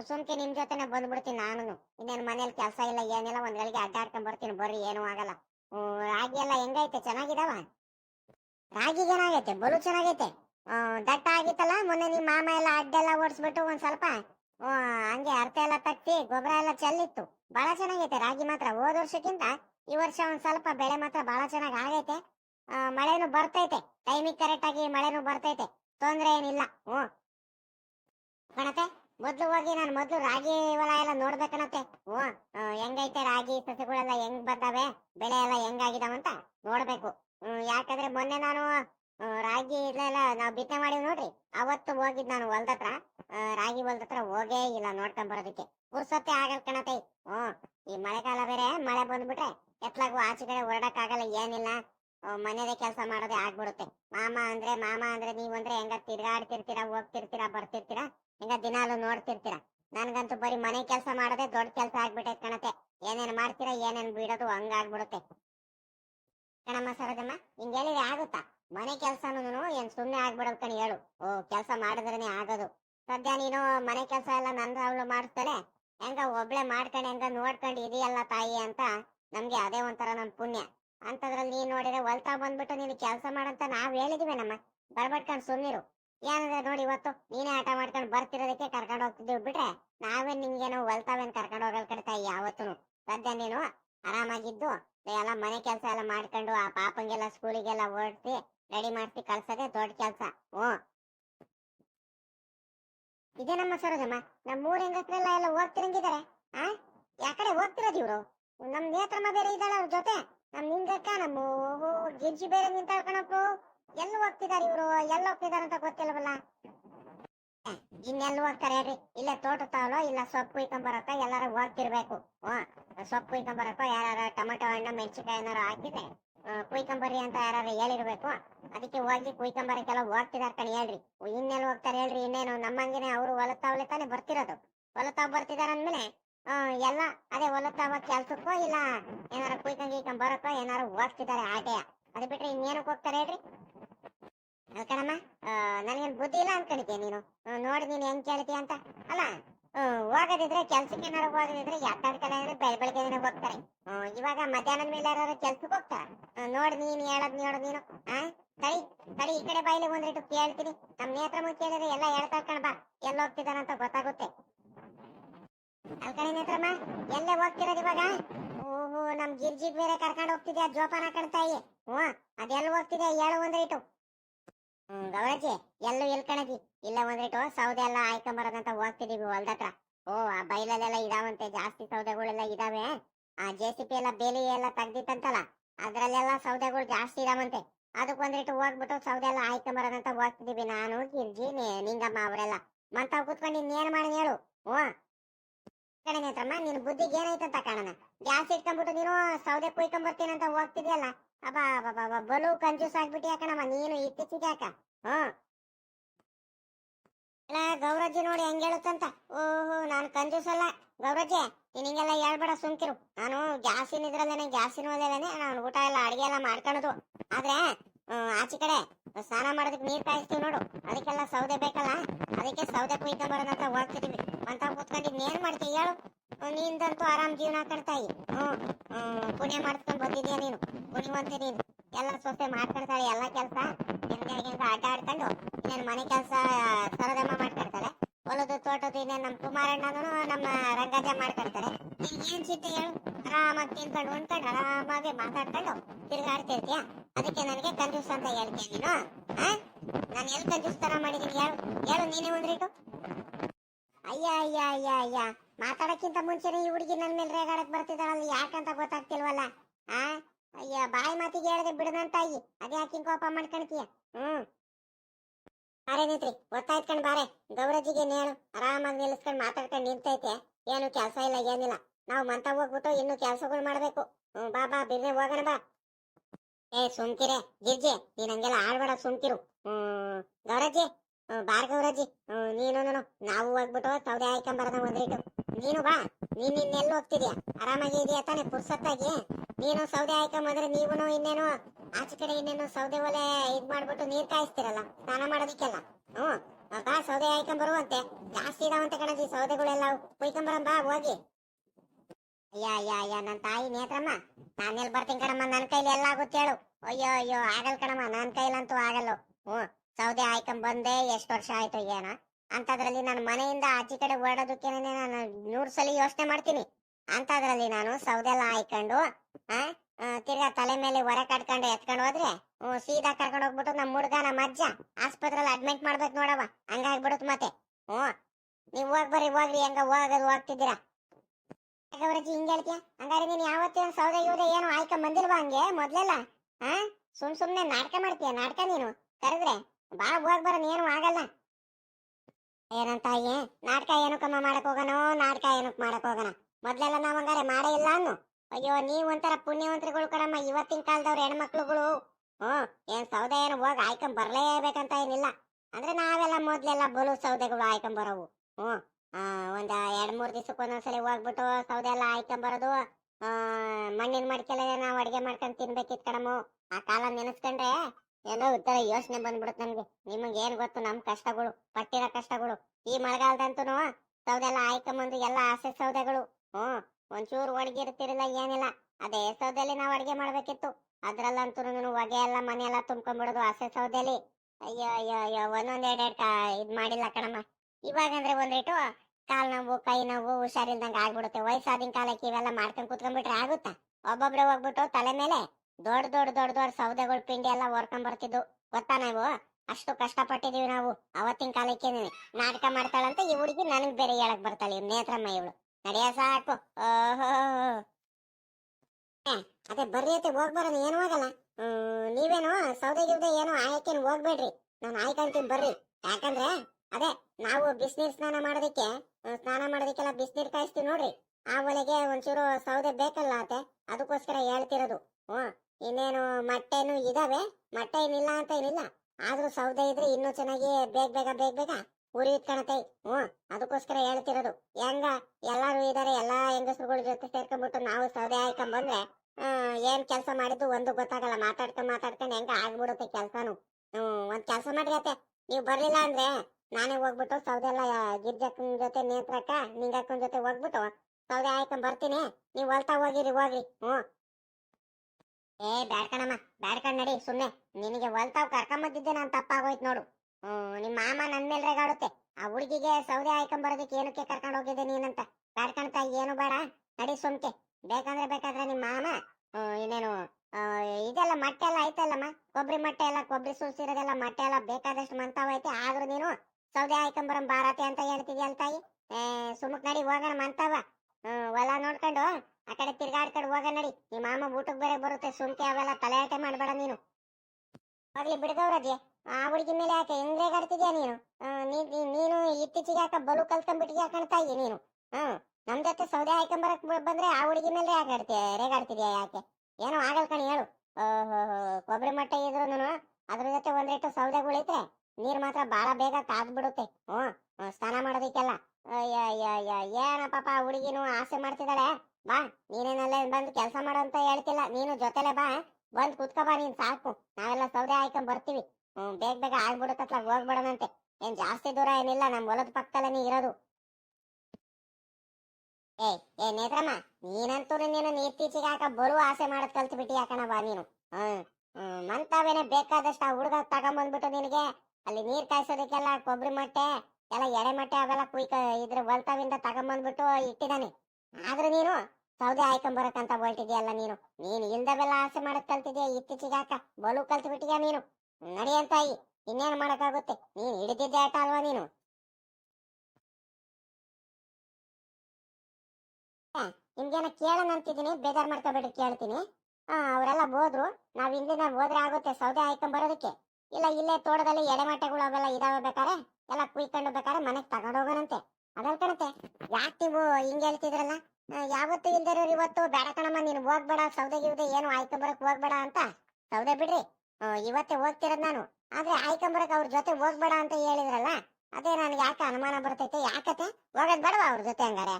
ಸುಮ್ಕೆ ನಿಮ್ ಜೊತೆನೆ ಬಂದ್ಬಿಡ್ತೀನಿ ನಾನು ಇನ್ನೇನು ಮನೇಲಿ ಕೆಲಸ ಇಲ್ಲ, ಏನಿಲ್ಲ ಒಂದ್ ಗಳಿಗೆ ಅಡ್ಡಾಡ್ಕೊಂಡ್ ಬರ್ತೀನಿ ಬರ್ರಿ ಏನೂ ಆಗಲ್ಲ. ರಾಗಿ ಎಲ್ಲ ಹೆಂಗೈತೆ? ಚೆನ್ನಾಗಿದಾವ? ರಾಗಿ ಏನಾಗೈತೆ? ಬಲು ಚೆನ್ನಾಗೈತೆ? ದಟ್ಟ ಆಗಿತ್ತಲ್ಲ, ಮೊನ್ನೆ ನಿಮ್ ಮಾಮ ಎಲ್ಲ ಅಡ್ಡೆಲ್ಲ ಓಡಿಸ್ಬಿಟ್ಟು ಒಂದ್ ಸ್ವಲ್ಪ ಹಂಗೆ ಅರ್ಥ ಎಲ್ಲ ತಟ್ಟಿ ಗೊಬ್ಬರ ಎಲ್ಲ ಚೆಲ್ಲಿತ್ತು. ಬಹಳ ಚೆನ್ನಾಗೈತೆ ರಾಗಿ ಮಾತ್ರ. ಹೋದ ವರ್ಷಕ್ಕಿಂತ ಈ ವರ್ಷ ಒಂದ್ ಸ್ವಲ್ಪ ಬೆಳೆ ಮಾತ್ರ ಬಹಳ ಚೆನ್ನಾಗಿ ಆಗೈತೆ. ಮಳೆನೂ ಬರ್ತೈತೆ. ಟೈಮಿಗೆ ಕರೆಕ್ಟ್ ಆಗಿ ಮಳೆನೂ ಬರ್ತೈತೆ. ತೊಂದ್ರೆ ಏನಿಲ್ಲ. ಹ್ಞೂ. ಕಣತೆ ಮೊದ್ಲು ಹೋಗಿ ನಾನು ಮೊದ್ಲು ರಾಗಿ ಹೊಲ ಎಲ್ಲ ನೋಡ್ಬೇಕಣತೆ ಹ್ಞೂ. ಆ, ಹೆಂಗೈತೆ ರಾಗಿ ಸಸಿಗಳೆಲ್ಲ ಹೆಂಗ್ ಬರ್ತಾವೆ ಬೆಳೆ ಎಲ್ಲ ಹೆಂಗಾಗಿದಾವಂತ ನೋಡ್ಬೇಕು. ಹ್ಮ್, ಯಾಕಂದ್ರೆ ಮೊನ್ನೆ ನಾನು ರಾಗಿ ಇಲ್ಲೆಲ್ಲ ನಾವು ಬಿತ್ತನೆ ಮಾಡಿವಿ ನೋಡ್ರಿ. ಅವತ್ತು ಹೋಗಿದ್ ನಾನು ಹೊಲ್ದತ್ರ ರಾಗಿ ಹೊಲ್ದತ್ರ ಹೋಗೇ ಇಲ್ಲ ನೋಡ್ಕೊಂಡ್ ಬರೋದಕ್ಕೆ. ಪುರ್ಸತ್ತೆ ಆಗಲ್ ಕಣತೈ. ಹ್ಮ್ ಈ ಮಳೆಗಾಲ ಬೇರೆ ಮಳೆ ಬಂದ್ಬಿಟ್ರೆ ಎತ್ಲಾಗು ಆಚೆ ಕಡೆ ಹೊರಡಕ್ ಆಗಲ್ಲ ಏನಿಲ್ಲ. ಮನೆದೇ ಕೆಲಸ ಮಾಡೋದೇ ಆಗ್ಬಿಡುತ್ತೆ. ಮಾಮ ಅಂದ್ರೆ ಮಾಮ ಅಂದ್ರೆ ನೀವು ಅಂದ್ರೆ ಹೆಂಗ ತಿರ್ಗಾಡ್ತಿರ್ತೀರಾ, ಹೋಗ್ತಿರ್ತೀರಾ, ಬರ್ತಿರ್ತೀರಾ, ಹೆಂಗ ದಿನಾಲು ನೋಡ್ತಿರ್ತೀರಾ? ನನ್ಗಂತೂ ಬರೀ ಮನೆ ಕೆಲಸ ಮಾಡೋದೇ ದೊಡ್ಡ ಕೆಲಸ ಆಗ್ಬಿಟ್ಟೈತೆ ಕಣತೆ. ಏನೇನ್ ಮಾಡ್ತೀರಾ, ಏನೇನ್ ಬಿಡೋದು ಹಂಗಾಗ್ಬಿಡುತ್ತೆ. ಕಣಮ್ಮ ಸರೋಜಮ್ಮ, ಹಿಂಗ್ ಹೇಳಿದ್ರೆ ಆಗುತ್ತಾ? ಮನೆ ಕೆಲ್ಸನೂ ಏನ್ ಸುಮ್ನೆ ಆಗ್ಬಿಡೋದ್ ಕಣ ಹೇಳು. ಓ, ಕೆಲಸ ಮಾಡಿದ್ರೇನೆ ಆಗೋದು. ಸದ್ಯ ನೀನು ಮನೆ ಕೆಲಸ ಎಲ್ಲ ನಂದು ಅವಳು ಮಾಡಿಸ್ತಾಳೆ ಹೆಂಗ ಒಬ್ಳೆ ಮಾಡ್ಕೊಂಡು ಹೆಂಗ ನೋಡ್ಕೊಂಡು ಇದೆಯಲ್ಲ ತಾಯಿ ಅಂತ ನಮ್ಗೆ ಅದೇ ಒಂಥರ ನಮ್ ಪುಣ್ಯ. ಅಂತದ್ರಲ್ಲಿ ನೀನ್ ನೋಡಿದ್ರೆ ಹೊಲ್ತಾ ಬಂದ್ಬಿಟ್ಟು ನೀನು ಕೆಲಸ ಮಾಡಂತ ನಾವ್ ಹೇಳಿದಿವಿ ನಮ್ಮ ಬರ್ಬಟ್ಕೊಂಡ್ ಸುಮ್ನಿರು. ಏನಂದ್ರೆ ನೋಡಿ ಇವತ್ತು ನೀನೇ ಆಟ ಮಾಡ್ಕೊಂಡು ಬರ್ತಿರೋದಕ್ಕೆ ಕರ್ಕೊಂಡು ಹೋಗ್ತಿದ್ವಿ ಬಿಟ್ರೆ ನಾವೇನ್ ನಿಂಗೇನೋ ಹೊಲ್ತಾವೇನ್ ಕರ್ಕೊಂಡು ಹೋಗಲ್ ಕಡೆ ತಾಯಿ ಯಾವತ್ತೂ ಸದ್ಯ ನೀನು ಆರಾಮಾಗಿದ್ದು ಎಲ್ಲ ಮನೆ ಕೆಲಸ ಎಲ್ಲ ಮಾಡ್ಕೊಂಡು ಆ ಪಾಪಂಗೆಲ್ಲ ಸ್ಕೂಲಿಗೆಲ್ಲ ಓಡಿಸಿ ರೆಡಿ ಮಾಡಿಸಿ ಕಳ್ಸೋದೇ ದೊಡ್ಡ ಕೆಲಸ. ಓ ಇದೇ ನಮ್ಮ ಸರೋಜಮ್ಮ? ನಮ್ಮ ಊರ ಹೆಂಗಸ್ರೆಲ್ಲ ಎಲ್ಲ ಹೋಗ್ತಿರಂಗಿದ್ದಾರೆ ಆ? ಯಾಕಡೆ ಹೋಗ್ತಿರೋದು ಇವ್ರು? ನಮ್ ನೇತ್ರಮ್ಮ ಬೇರೆ ಇದ್ದಾಳೆ, ಅವ್ರ ಜೊತೆ ಓಹೋ ಬೇರೆ ಬೇರೆ ನಿಂತಾಳ್ಕಣಪ್ಪು ಎಲ್ಲಿ ಹೋಗ್ತಿದಾರೆ ಇವರು ಎಲ್ಲಿ ಹೋಗ್ತಿದಾರೆ ಅಂತ ಗೊತ್ತಿಲ್ಲವಲ್ಲ ಇನ್ನೆಲ್ಲಿ ಹೋಗ್ತಾರೆ ಹೇಳ್ರಿ? ಇಲ್ಲ ತೋಟ ತಾವಲೋ ಇಲ್ಲ ಸೊಪ್ಪು ಕುಯ್ಕೊಂಬರಕ್ಕ ಎಲ್ಲಾರು ಹೋಗ್ತಿರ್ಬೇಕು. ಹ್ಮ್ ಸೊಪ್ಪು ಕುಯ್ಕೊಂಬರಕ್ಕ ಯಾರು ಟೊಮೆಟೊ ಹಣ್ಣು, ಮೆಣಸಿನ್ಕಾಯಿ ಏನಾರು ಹಾಕಿದ್ರೆ ಕುಯ್ಕೊಂಬರ್ರಿ ಅಂತ ಯಾರು ಹೇಳಿರ್ಬೇಕು. ಅದಕ್ಕೆ ಹೋಗಿ ಕುಯ್ಕೊಂಬರಕ್ಕೆಲ್ಲ ಹೋಗ್ತಿದಾರ ಕಣಿ ಹೇಳ್ರಿ. ಇನ್ನೆಲ್ಲಿ ಹೋಗ್ತಾರೆ ಹೇಳ್ರಿ? ಇನ್ನೇನು ನಮ್ಮಂಗೆನೆ ಅವರು ಹೊಲತಾವ್ಲೆ ತಾನೆ ಬರ್ತಿರೋದು. ಹೊಲತಾವ್ ಬರ್ತಿದಾರ ಅಂದ್ಮೇಲೆ ಎಲ್ಲ ಅದೇ ಹೊಲತಾವ ಕೆಲ್ಸಕ್ಕೋ, ಇಲ್ಲ ಏನಾರ ಕುಯ್ಕೊಂಡ್ ಗೀಕೊಂಡ್ ಬರಕ್ಕೋ ಏನಾರು ಹೋಗ್ತಿದಾರೆ ಆಟೆಯ ಅದು ಬಿಟ್ರೆ ಇನ್ನೇನಕ್ಕೆ ಹೋಗ್ತಾರೆ ಹೇಳ್ರಿ? ಅಲ್ಕಣಮ್ಮ ನನಗೇನು ಬುದ್ಧಿ ಇಲ್ಲ ಅನ್ಕೊಂಡಿದ್ದೆ ನೀನು? ನೋಡಿ ನೀನು ಹೆಂಗ್ ಕೇಳ್ತೀಯ ಅಂತ. ಅಲ್ಲ ಹೋಗದಿದ್ರೆ ಕೆಲ್ಸಕ್ಕೆ ಏನಾರು ಹೋಗೋದಿದ್ರೆ ಎತ್ತಾಡ್ ಕಡೆ ಅಂದ್ರೆ ಬೆಳ ಬೆಳಗ್ಗೆ ಹೋಗ್ತಾರೆ. ಇವಾಗ ಮಧ್ಯಾಹ್ನದ ಮೇಲೆ ಯಾರು ಕೆಲ್ಸಕ್ಕೆ ಹೋಗ್ತಾರ ನೋಡಿ ನೀನು ಹೇಳದ್ ನೋಡ್ ನೀನು. ಆ ತಡಿ ಸರಿ, ಈ ಕಡೆ ಬಾಯಿಲಿ ಒಂದ್ರಿಟ್ಟು ಕೇಳ್ತೀನಿ. ನಮ್ಮ ನೇತ್ರ ಕೇಳಿದ್ರೆ ಎಲ್ಲ ಹೇಳ್ತಾರ ಕಣ್ ಬಾ. ಎಲ್ಲಿ ಹೋಗ್ತಿದಾನಂತ ಗೊತ್ತಾಗುತ್ತೆ. ಅಲ್ಕಣೆ ನೇತ್ರಮ್ಮ, ಎಲ್ಲೇ ಹೋಗ್ತಿರೋದು ಇವಾಗ? ನಮ್ ಗಿರ್ಜಿ ಬೇರೆ ಕರ್ಕೊಂಡು ಹೋಗ್ತಿದ್ಯಾ ಜೋಪಾನ ಕಣ್ತಾಯಿ ಹ್ಞೂ, ಅದೆಲ್ಲ ಹೋಗ್ತಿದ್ಯಾ? ಹೇಳು ಒಂದ್ರಿಟ್ಟು ಹ್ಮ್ ಗೌರಜಿ ಎಲ್ಲೂ ಎಲ್ ಕಣಜಿ ಇಲ್ಲ ಒಂದ್ರಿಟ್ಟು ಸೌದೆ ಎಲ್ಲ ಆಯ್ಕೊಂಬರೋದಂತ ಹೋಗ್ತಿದೀವಿ ಹೊಲ್ದತ್ರ. ಓ ಆ ಬೈಲಲ್ಲೆಲ್ಲ ಇದಾವಂತೆ, ಜಾಸ್ತಿ ಸೌದೆಗಳೆಲ್ಲ ಇದಾವೆ. ಆ ಜೆ ಸಿ ಪಿ ಎಲ್ಲ ಬೇಲಿ ಎಲ್ಲ ತೆಗ್ದಿತ್ತಂತಲ್ಲ, ಅದ್ರಲ್ಲೆಲ್ಲ ಸೌದೆಗಳು ಜಾಸ್ತಿ ಇದಾವಂತೆ. ಅದಕ್ಕೆ ಒಂದ್ರಿಟು ಹೋಗ್ಬಿಟ್ಟು ಸೌದೆ ಎಲ್ಲ ಆಯ್ಕೊಂಬರೋದಂತ ಹೋಗ್ತಿದೀವಿ. ನಾನು, ಗಿರ್ಜಿ ನಿಂಗಮ್ಮ ಅವರೆಲ್ಲ. ಮಂತ ಕುತ್ಕೊಂಡು ಇನ್ನೇನ್ ಮಾಡಿ ಹೇಳು? ಹ್ಞೂ ಕಣೆ ನೇತ್ರಮ್ಮ, ನಿನ್ ಬುದ್ಧಿಗೆ ಏನಾಯ್ತಂತ ಕಾಣನ ಗ್ಯಾಸ್ ಇಟ್ಕೊಂಡ್ಬಿಟ್ಟು ನೀನು ಸೌದೆ ಕುಯ್ಕೊಂಬರ್ತೀನಿ ಅಂತ ಹೋಗ್ತಿದ್ಯಲ್ಲ. ಅಬ್ಬಾ ಬಲು ಕಂಜೂಸ್ ಆಗ್ಬಿಟ್ಟು ಯಾಕಣ್ಣ ನೀನು ಇತ್ತೀಚೆಗೆ ಯಾಕ? ಹ್ಮ್ ಗೌರಜ್ಜಿ ನೋಡಿ ಹೆಂಗ್ ಹೇಳುತ್ತಂತ? ಓಹೋ, ನಾನು ಕಂಜೂಸ್ ಅಲ್ಲ. ಗೌರಜ್ಜಿ, ನೀನ್ ಹಿಂಗೆಲ್ಲ ಹೇಳ್ಬೇಡ, ಸುಮ್ಕಿರು. ನಾನು ಗ್ಯಾಸಿನ ಇದ್ರಲ್ಲೇನೆ, ಗ್ಯಾಸಿನ ನಾನು ಊಟ ಎಲ್ಲ, ಅಡಿಗೆ ಎಲ್ಲ ಮಾಡ್ಕೊಳೋದು ಆದ್ರೆ ಆಚೆ ಕಡೆ, ಸ್ನಾನ ಮಾಡೋದಕ್ಕೆ ನೀರು ಕಾಯಿಸ್ತೀವಿ ನೋಡು. ಅದಕ್ಕೆಲ್ಲ ಸೌದೆ ಬೇಕಲ್ಲ? ಅದಕ್ಕೆ ಸೌದೆ ಕುಯ್ಕೊಂಬರೋದಂತ ಹೋಗ್ತಿದೀವಿ ಅಂತ ಕೂತ್ಕೊಂಡಿದ್ ಏನ್ ಮಾಡ್ತೀವಿ ಹೇಳು? ನಿಂದಂತೂ ಆರಾಮ್ ಜೀವನ ಕಟ್ತಾಯಿ ಹ್ಮ್ ಪುಣ್ಯ ಮಾಡ್ಸ್ಕೊಂಡ್ ಬಂದಿದ್ಯಾ ನೀನು? ಪುಣ್ಯವಂತೆ ನೀನು. ಎಲ್ಲ ಸೊಸೆ ಮಾಡ್ಕೊಡ್ತಾಳೆ ಎಲ್ಲ ಕೆಲಸ. ಆಟ ಆಡ್ಕೊಂಡು ಮನೆ ಕೆಲಸ, ಸರದಮ್ಮ ಮಾಡ್ಕೊಡ್ತಾಳೆ ಹೊಲದ ತೋಟದ ನಮ್ಮ ಕುಮಾರಣ್ಣನೂ ನಮ್ಮ ರಂಗಜ ಮಾಡ್ಕೊಳ್ತಾರೆ ನಿನ್ಗೆ ಏನ್ ಸಿಟ್ಟು ಹೇಳು? ಆರಾಮಾಗಿ ತಿನ್ಕೊಂಡು ಉಣ್ಕೊಂಡು ಆರಾಮಾಗಿ ಮಾತಾಡ್ಕೊಂಡು ತಿರ್ಗಾಡ್ತಿರ್ತೀಯ ಅದಕ್ಕೆ ನನಗೆ ಕಂಜೂಸ್ ಅಂತ ಹೇಳ್ತೀಯ ನೀನು ನಾನು ಎಲ್ಲಿ ಕಂಜೂಸ್ ತರ ಮಾಡಿದೀನಿ ಹೇಳು. ಹೇಳು, ನೀನೇ ಒಂದ್ರಿಟು ಅಯ್ಯ ಅಯ್ಯ ಅಯ್ಯ ಅಯ್ಯ. ಮಾತಾಡಕ್ಕಿಂತ ಮುಂಚೆನೆ ಈ ಹುಡುಗಿ ನನ್ನ ಮೇಲೆ ರೇಗಾಡಕ್ ಬರ್ತಿದ್ದಾಳಲ್ಲ, ಯಾಕಂತ ಗೊತ್ತಾಗ್ತಿಲ್ವಲ್ಲ, ಆ? ಅಯ್ಯ, ಬಾಯಿ ಮಾತಿಗೆ ಹೇಳದೆ ಬಿಡದಂತಾಯಿ ಅದೇ ಯಾಕಿಂಗ್ ಕೋಪ ಮಾಡ್ಕೊಳ್ತೀಯ? ಹ್ಮ್. ಬಾರೆ ನಿಂತ್ರಿ ಗೊತ್ತಾಯ್ತ್ಕೊಂಡ್ ಬಾರೆ. ಗೌರಜಿಗೆ ನೇಳು ಆರಾಮಾಗಿ ನಿಲ್ಲಿಸ್ಕೊಂಡ್ ಮಾತಾಡ್ಕೊಂಡ್ ನಿಂತೈತೆ. ಏನು ಕೆಲಸ ಇಲ್ಲ, ಏನಿಲ್ಲ. ನಾವು ಮಂತ ಹೋಗ್ಬಿಟ್ಟು ಇನ್ನು ಕೆಲ್ಸಗಳು ಮಾಡ್ಬೇಕು. ಹ್ಮ್, ಬಾ ಬಾ, ಬಿರ್ನೆ ಹೋಗೋಣ ಬಾ. ಏ, ಸುಮ್ಕಿರೆ, ಗಿರ್ಜೆ ನೀನ್ ಹಂಗೆಲ್ಲ ಆಡ್ಬೇಡ ಸುಮ್ಕಿರು. ಹ್ಮ್, ಗೌರಜ್ಜಿ. ಹ್ಮ್ ನೀನು ನಾವು ಹೋಗ್ಬಿಟ್ಟು ಸೌದೆ ಹಾಕೊಂಬರದ ಒಂದ್ರಿಟ್ಟು ನೀನು ಬಾ, ನೀನ್ ಇನ್ನೆಲ್ಲ ಹೋಗ್ತಿದ್ಯಾ? ಆರಾಮಾಗಿ ಇದೆಯಾ ತಾನೆ, ಪುರ್ಸತ್ತಾಗಿ? ನೀನು ಸೌದೆ ಹಾಕೊಂಬಂದ್ರೆ ನೀವುನು ಇನ್ನೇನು, ಆಚೆ ಕಡೆ ಇನ್ನೇನು ಸೌದೆ ಒಲೆ ಇದ್ ಮಾಡ್ಬಿಟ್ಟು ನೀರ್ ಕಾಯಿಸ್ತಿರಲ್ಲ, ಸ್ನಾನ ಮಾಡೋದಿಕ್ಕೆಲ್ಲ? ಹ್ಮ್ ಬಾ ಸೌದೆ ಹಾಕೊಂಬರುವಂತೆ ಜಾಸ್ತಿ ಇದಾವಂತೆ ಕಣಜಿ, ಸೌದೆಗಳೆಲ್ಲ ಕುಯ್ಕೊಂಬರಂ ಬಾ, ಹೋಗಿ. ಅಯ್ಯ ಅಯ್ಯ ಅಯ್ಯ ನನ್ನ ತಾಯಿ ನೇತ್ರಮ್ಮ ನಾನೆಲ್ ಬರ್ತೀನಿ ಕಣಮ್ಮ ನನ್ನ ಕೈಲಿ ಎಲ್ಲ ಆಗುತ್ತೆ ಹೇಳು. ಅಯ್ಯೋ ಅಯ್ಯೋ ಆಗಲ್ ಕಣಮ್ಮ ನನ್ನ ಕೈಲಂತೂ ಆಗಲ್ಲ. ಹ್ಞೂ ಸೌದೆ ಹಾಯ್ಕೊಂಡ್ ಬಂದೆ, ಎಷ್ಟು ವರ್ಷ ಆಯ್ತು ಏನ. ಅಂತದ್ರಲ್ಲಿ ನಾನು ಮನೆಯಿಂದ ಆಚೆ ಕಡೆ ಓಡೋದಕ್ಕೆ ನಾನು ನೂರು ಸಲ ಯೋಚನೆ ಮಾಡ್ತೀನಿ. ಅಂತದ್ರಲ್ಲಿ ನಾನು ಸೌದೆ ಎಲ್ಲ ಹಾಯ್ಕೊಂಡು, ಆ ತಿರ್ಗಾ ತಲೆ ಮೇಲೆ ಹೊರ ಕಟ್ಕೊಂಡು ಎತ್ಕೊಂಡು ಹೋದ್ರೆ ಸೀದಾ ಕರ್ಕೊಂಡು ಹೋಗ್ಬಿಟ್ಟು ನಮ್ಮ ಹುಡ್ಗ, ನಮ್ಮ ಅಜ್ಜ ಆಸ್ಪತ್ರೆಯಲ್ಲಿ ಅಡ್ಮಿಟ್ ಮಾಡ್ಬೇಕು ನೋಡವ ಹಂಗಾಗ್ಬಿಡುತ್ತೆ ಮತ್ತೆ. ಹ್ಞೂ. ನೀವು ಹೋಗ್ ಬರ್ರಿ, ಹೋಗ್ರಿ, ಹೆಂಗ ಹೋಗೋದು ಹೋಗ್ತಿದ್ದೀರಾ? ಹಿಂಗೆ ಹೇಳ್ತೀಯ? ಹಂಗಾರೆ ನೀನು ಯಾವತ್ತೇನು ಸೌದೆ ಗಿೌದೆ ಏನು ಆಯ್ಕೊಂಡ್ ಬಂದಿಲ್ವಾ ಹಂಗೆ ಮೊದ್ಲೆಲ್ಲ? ಹಾ ಸುಮ್ ಸುಮ್ನೆ ನಾಟಕ ಮಾಡ್ತೀಯ? ನಾಟಕ ನೀನು? ಕರೆದ್ರೆ? ಬಾ ಹೋಗ್ ಬರ ಏನು ಆಗಲ್ಲ. ಏನಂತ ಏ ನಾಟಕ ಏನಕ್ಕಮ್ಮ ಮಾಡಕ್ ಹೋಗೋಣ ನಾಟಕ ಏನಕ್ ಮಾಡಕ್ ಹೋಗೋಣ ಮೊದ್ಲೆಲ್ಲ ನಾವ್ ಹಂಗಾರೆ ಮಾಡೇ ಇಲ್ಲ ಅನ್ನು. ಅಯ್ಯೋ, ನೀವ್ ಒಂಥರ ಪುಣ್ಯವಂತರುಗಳು ಕಣಮ್ಮ. ಇವತ್ತಿನ ಕಾಲದವ್ರ ಹೆಣ್ಮಕ್ಳುಗಳು. ಹ್ಮ್ ಏನ್ ಸೌದೆ ಏನು ಹೋಗಿ ಆಯ್ಕೊಂಡ್ ಬರ್ಲೇಬೇಕಂತ ಏನಿಲ್ಲ. ಅಂದ್ರೆ ನಾವೆಲ್ಲ ಮೊದ್ಲೆಲ್ಲ ಬಲು ಸೌದೆಗಳು ಆಯ್ಕೊಂಡ್ ಬರೋವು. ಹ್ಮ್ ಒಂದ್ ಎರಡ್ ಮೂರ್ ದಿವಸಕ್ಕೆ ಒಂದೊಂದ್ಸಲಿ ಹೋಗ್ಬಿಟ್ಟು ಸೌದೆ ಎಲ್ಲ ಆಯ್ಕೊಂಡ್ ಬರೋದು. ಮಣ್ಣಿನ ಮಡಿಕೆಲ್ಲ ನಾವ್ ಅಡಿಗೆ ಮಾಡ್ಕೊಂಡ್ ತಿನ್ಬೇಕಿತ್ ಕಣಮ್ಮು. ಆ ಕಾಲ ನೆನೆಸ್ಕೊಂಡ್ರೆ ಏನೋ ಉತ್ತರ ಯೋಚನೆ ಬಂದ್ಬಿಡುತ್ತೆ ನಮ್ಗೆ ನಿಮಗೆ ಏನ್ ಗೊತ್ತು? ನಮ್ ಕಷ್ಟಗಳು, ಪಟ್ಟಿರ ಕಷ್ಟಗಳು. ಈ ಮಳೆಗಾಲದಂತೂ ಸೌದೆಲ್ಲ ಆಯ್ಕೊಂಬಂದು ಎಲ್ಲ ಆಸೆ ಸೌದೆಗಳು. ಹ್ಮ್ ಒಂಚೂರು ಒಣಗಿರ್ತಿರಲಿಲ್ಲ, ಏನಿಲ್ಲ. ಅದೇ ಸೌದೆಲಿ ನಾವ್ ಅಡಿಗೆ ಮಾಡ್ಬೇಕಿತ್ತು. ಅದ್ರಲ್ಲಂತೂ ಹೊಗೆ ಎಲ್ಲ, ಮನೆ ಎಲ್ಲ ತುಂಬ್ಕೊಂಡ್ಬಿಡೋದು ಆಸೆ ಸೌದೆಲಿ. ಅಯ್ಯೋ ಅಯ್ಯೋ ಅಯ್ಯೋ, ಒಂದೊಂದ್ ಎರಡ್ ಇದ್ ಮಾಡಿಲ್ಲ ಕಣಮ್ಮ. ಇವಾಗ ಅಂದ್ರೆ ಒಂದಿಟ್ಟು ಕಾಲ್ ನೋವು, ಕೈ ನೋವು ಹುಷಾರಿಲ್ದಂಗ ಆಗ್ಬಿಡುತ್ತೆ. ವಯಸ್ಸಾದಿನ ಕಾಲಕ್ಕೆ ಇವೆಲ್ಲ ಮಾಡ್ಕೊಂಡ್ ಕುತ್ಕೊಂಡ್ಬಿಟ್ರೆ ಆಗುತ್ತಾ? ಒಬ್ಬೊಬ್ರೆ ಹೋಗ್ಬಿಟ್ಟು ತಲೆ ಮೇಲೆ ದೊಡ್ಡ ದೊಡ್ಡ ದೊಡ್ಡ ದೊಡ್ಡ ಸೌದೆಗಳು ಪಿಂಡಿ ಎಲ್ಲ ಹೊರ್ಕೊಂಡ್ ಬರ್ತಿದ್ವು. ಗೊತ್ತಾ ನಾವು? ಅಷ್ಟು ಕಷ್ಟಪಟ್ಟಿದೀವಿ ನಾವು. ಅವತ್ತಿನ ಕಾಲಕ್ಕೆ ನಾಟಕ ಮಾಡ್ತಾಳಂತ ಈ ಹುಡುಗಿ ನನಗ್ ಬೇರೆ ಹೇಳಕ್ ಬರ್ತಾಳೆ. ನೇತ್ರಮ್ಮ ಇವಳು. ನಡೆಯ ಸಾಕು. ಅದೇ ಬರ್ರಿ ಅತ್ತೆ ಹೋಗ್ ಬರೋಣ ಏನು ಆಗಲ್ಲ. ಹ್ಮ್, ನೀವೇನು ಸೌದೆ ಗಿವ್ದೆ ಏನು ಆಯಕ್ಕೇನು ಹೋಗ್ಬೇಡ್ರಿ. ನಾನು ಆಯ್ಕೊಂತೀನಿ ಬರ್ರಿ. ಯಾಕಂದ್ರೆ ಅದೇ ನಾವು ಬಿಸಿನೀರ್ ಸ್ನಾನ ಮಾಡೋದಕ್ಕೆ ಸ್ನಾನ ಮಾಡೋದಕ್ಕೆಲ್ಲ ಬಿಸಿನೀರ್ ಕಾಯಿಸ್ತೀವಿ ನೋಡ್ರಿ. ಆ ಒಲೆಗೆ ಒಂಚೂರು ಸೌದೆ ಬೇಕಲ್ಲ ಅತ್ತೆ? ಅದಕ್ಕೋಸ್ಕರ ಹೇಳ್ತಿರೋದು. ಹ್ಮ್. ಇನ್ನೇನು ಮೊಟ್ಟೆನು ಇದಾವೆ. ಮೊಟ್ಟೆ ಏನಿಲ್ಲ ಅಂತ ಏನಿಲ್ಲ. ಆದ್ರೂ ಸೌದೆ ಇದ್ರೆ ಇನ್ನೂ ಚೆನ್ನಾಗಿ ಬೇಗ ಬೇಗ ಬೇಗ ಬೇಗ ಉರಿ ಇಟ್ಕೊಳತೆ ಹ್ಮ್ ಅದಕ್ಕೋಸ್ಕರ ಹೇಳ್ತಿರೋದು. ಹೆಂಗ ಎಲ್ಲಾರು ಇದಾರೆ, ಎಲ್ಲಾ ಹೆಂಗಸರುಗಳ ಜೊತೆ ಸೇರ್ಕೊಂಡ್ಬಿಟ್ಟು ನಾವು ಸೌದೆ ಹಾಕೊಂಡ್ ಬಂದ್ರೆ ಏನ್ ಕೆಲಸ ಮಾಡಿದ್ದು ಒಂದು ಗೊತ್ತಾಗಲ್ಲ. ಮಾತಾಡ್ಕೊಂಡ್ ಮಾತಾಡ್ಕೊಂಡ್ ಹೆಂಗ ಆಗ್ಬಿಡುತ್ತೆ ಕೆಲ್ಸಾನು. ಹ್ಮ್ ಒಂದ್ ಕೆಲಸ ಮಾಡ್ರಿ ಅತ್ತೆ. ನೀವ್ ಬರ್ಲಿಲ್ಲ ಅಂದ್ರೆ ನಾನೇ ಹೋಗ್ಬಿಟ್ಟು ಸೌದೆ ಎಲ್ಲ ಗಿರ್ಜಕ್ಕನ ಜೊತೆ ನೇತ್ರಕ್ಕ ನಿಂಗಕ್ಕನ ಜೊತೆ ಹೋಗ್ಬಿಟ್ಟು ಸೌದೆ ಹಾಕೊಂಡ್ ಬರ್ತೀನಿ. ನೀವ್ ಹೊಲ್ತಾ ಹೋಗಿರಿ, ಹೋಗ್ರಿ. ಹ್ಮ್ ಏ, ಬ್ಯಾಡ್ಕಣಮ್ಮ ಬ್ಯಾಡ್ಕಂಡ್ ನಡಿ, ಸುಮ್ನೆ. ನಿನಗೆ ಹೊಲ್ತಾವ್ ಕರ್ಕೊಂಬಂದಿದ್ದೆ ನಾನ್ ತಪ್ಪಾಗೋಯ್ತು ನೋಡು. ಹ್ಮ್ ನಿಮ್ಮ ಮಾಮ ನನ್ ಮೇಲೆ ರೇಗಾಡುತ್ತೆ ಆ ಹುಡುಗಿಗೆ ಸೌದೆ ಹಾಯ್ಕೊಂಬರೋದಕ್ಕೆ ಬರೋದಕ್ಕೆ ಏನಕ್ಕೆ ಕರ್ಕೊಂಡು ಹೋಗಿದ್ದೆ ನೀನಂತ? ತಾಯಿ, ಏನು ಬೇಡ. ನಡಿ ಸುಮ್ಕೆ. ಬೇಕಂದ್ರೆ ಬೇಕಾದ್ರೆ ನಿಮ್ಮ ಮಾಮ ಇನ್ನೇನು ಇದೆಲ್ಲ ಮೊಟ್ಟೆ ಎಲ್ಲ ಐತಲ್ಲಮ್ಮ ಕೊಬ್ಬರಿ ಮೊಟ್ಟೆ ಎಲ್ಲ ಕೊಬ್ಬರಿ ಸುಲ್ಸಿರೋದೆಲ್ಲ ಮೊಟ್ಟೆ ಎಲ್ಲ ಬೇಕಾದಷ್ಟು ಮಂತಾವ್ ಐತೆ ಆದ್ರೂ ನೀನು ಸೌದೆ ಹಾಕೊಂಬರಂ ಬಾರತೆ ಅಂತ ಹೇಳ್ತಿದ್ಯಲ್ ತಾಯಿ? ಏ, ಸುಮಕ್ ನಡಿ, ಹೋಗೋಣ ಮಂತಾವ. ಹೊಲ ನೋಡ್ಕೊಂಡು ಆ ಕಡೆ ತಿರ್ಗಾಡ್ಕೊಂಡು ಹೋಗ ನಡಿ. ನಿಮ್ಮ ಮಾಮ ಊಟಕ್ಕೆ ಬೇರೆ ಬರುತ್ತೆ ಸುಮ್ಕೆ ಅವೆಲ್ಲ ತಲೆಯಾಟೆ ಮಾಡ್ಬೇಡ ನೀನು. ಹೋಗ್ಲಿ ಬಿಡ್ಗವ್ರಜ್ಜಿ ಆ ಹುಡುಗಿ ಮೇಲೆ ಯಾಕೆ ಹೆಂಗ್ ರೇಗಾಡ್ತಿದ್ಯಾ ನೀನು? ನೀನು ಇತ್ತೀಚೆಗೆ ಯಾಕೆ ಬಲು ಕಲ್ತ್ಕೊಂಡ್ಬಿಟ್ಟಿದ್ಯಾ ಕಾಣ್ತಾ ಇದೀಯ ನೀನು? ಹ್ಮ್ ನಮ್ ಜೊತೆ ಸೌದೆ ಹಾಕೊಂಬರಕ್ ಬಂದ್ರೆ ಆ ಹುಡುಗಿ ಮೇಲೆ ರೇಗಾಡ್ತೀಯ ರೇಗಾಡ್ತಿದ್ಯಾ ಯಾಕೆ? ಏನೋ ಆಗಲ್ ಕಣಿ ಹೇಳು. ಓಹೋ ಕೊಬ್ಬರಿ ಮಟ್ಟ ಇದ್ರು ಅದ್ರ ಜೊತೆ ಒಂದಿಟ್ಟು ಸೌದೆಗಳಿದ್ರೆ ನೀರ್ ಮಾತ್ರ ಬಹಳ ಬೇಗ ಕಾದ್ಬಿಡುತ್ತೆ. ಬಿಡುತ್ತೆ ಹ್ಮ್, ಸ್ನಾನ ಮಾಡೋದಕ್ಕೆಲ್ಲ. ಅಯ್ಯ ಅಯ್ಯ ಅಯ್ಯ ಏನ ಪಾಪ ಆ ಹುಡುಗಿನು ಆಸೆ ಮಾಡ್ತಿದ್ದಾಳೆ? ಬಾ, ನೀನೇನಲ್ಲೇ ಬಂದು ಕೆಲಸ ಮಾಡು ಅಂತ ಹೇಳ್ತಿಲ್ಲ. ನೀನು ಜೊತೆಲೆ ಬಾ, ಬಂದ್ ಕುತ್ಕೋ ಬಾ ನೀನ್ ಸಾಕು. ನಾವೆಲ್ಲ ಸೌದೆ ಹಾಕೊಂಡ್ ಬರ್ತೀವಿ. ಹ್ಮ್, ಬೇಗ ಬೇಗ ಆಗ್ಬಿಡುತ್ತಲ್ಲ, ಹೋಗ್ಬಿಡೋಣಂತೆ. ಏನ್ ಜಾಸ್ತಿ ದೂರ ಏನಿಲ್ಲ, ನಮ್ ಹೊಲದ ಪಕ್ಕದಲ್ಲೇ ಇರೋದು. ಏ ಏ ನೇತ್ರಮ್ಮ, ನೀನಂತೂ ನೀನು ಇತ್ತೀಚೆಗೆ ಹಾಕ ಬರು ಆಸೆ ಮಾಡೋದ್ ಕಲ್ತು ಬಿಟ್ಟಿ ಬಾ ನೀನು? ಹ್ಮ್ ಮಂತಾವೇನೆ ಬೇಕಾದಷ್ಟು ಆ ಹುಡುಗ ತಗೊಂಬಂದ್ಬಿಟ್ಟು ನಿನಗೆ, ಅಲ್ಲಿ ನೀರ್ ಕಾಯಿಸೋದಕ್ಕೆಲ್ಲ ಕೊಬ್ಬರಿ ಮೊಟ್ಟೆ, ಎಲ್ಲ ಎಡೆ ಮೊಟ್ಟೆ ಅವೆಲ್ಲ ಕುಯ್ಕ ಇದ್ರ ಹೊಲ್ತಾವಿಂದ ತಗೊಂಬಂದ್ಬಿಟ್ಟು ಇಟ್ಟಿದ್ದಾನೆ. ಆದ್ರೆ ನೀನು ಸೌದೆ ಬರಕಂತ ಹೊಲ್ಟಿದ್ಯಲ್ಲ ನೀನು. ನೀನು ಇಲ್ದವೆಲ್ಲ ಆಸೆ ಮಾಡಕ್ ಕಲ್ತಿದ್ಯಾ ಇತ್ತೀಚೆಗಾಕ ಬಲು ಕಲ್ತು ಬಿಟ್ಟಿದ್ಯಾ ನೀನು ನಡಿಯಂತಾಯಿ ಇನ್ನೇನ್ ಮಾಡಕ್ಕಾಗುತ್ತೆ? ನೀನ್ ಹಿಡಿದಿದ್ದೆ ಆಟ ಅಲ್ವಾ ನೀನು? ನಿಮ್ಗೇನ ಕೇಳೋಣ ಅಂತಿದ್ದೀನಿ. ಬೇಜಾರ್ ಮಾಡ್ಕೋಬೇಡಿ ಕೇಳ್ತೀನಿ. ಹಾ ಅವರೆಲ್ಲ ಹೋದ್ರು. ನಾವ್ ಇಲ್ಲಿಂದ ಹೋದ್ರೆ ಆಗುತ್ತೆ ಸೌದೆ ಆಯ್ಕೊಂಡ್ ಬರೋದಕ್ಕೆ. ಇಲ್ಲ, ಇಲ್ಲೇ ತೋಟದಲ್ಲಿ ಎಡೆಮಟ್ಟೆಗಳು ಅವೆಲ್ಲ ಇದಾವೆ ಬೇಕಾರೆ ಎಲ್ಲ ಕುಯ್ಕೊಂಡು ಬೇಕಾರೆ ಮನೆಗೆ ತಗೊಂಡು ಹೋಗೋಣಂತೆ. ಅದಲ್ ಕಣತೆ ಯಾಕೆ ನೀವು ಹಿಂಗೆ ಹೇಳ್ತಿದ್ರಲ್ಲ? ಯಾವತ್ತು ಇಲ್ದಿರೋರು ಇವತ್ತು ಬೇಡ ಕಣಮ್ಮ, ನೀನು ಹೋಗ್ಬೇಡ, ಸೌದೆ ಗಿವ್ದೆ ಏನು ಆಯ್ಕೊಂಬರಕ್ ಹೋಗ್ಬೇಡ ಅಂತ. ಸೌದೆ ಬಿಡ್ರಿ. ಇವತ್ತೇ ಹೋಗ್ತಿರದ್ ನಾನು. ಆದ್ರೆ ಆಯ್ಕೊಂಬರಕ್ ಅವ್ರ ಜೊತೆ ಹೋಗ್ಬೇಡ ಅಂತ ಹೇಳಿದ್ರಲ್ಲ, ಅದೇ ನನ್ಗೆ ಯಾಕೆ ಅನುಮಾನ ಬರ್ತೈತೆ? ಯಾಕತೆ? ಹೋಗದ್ ಬೇಡವಾ ಅವ್ರ ಜೊತೆ ಹಂಗಾರೆ?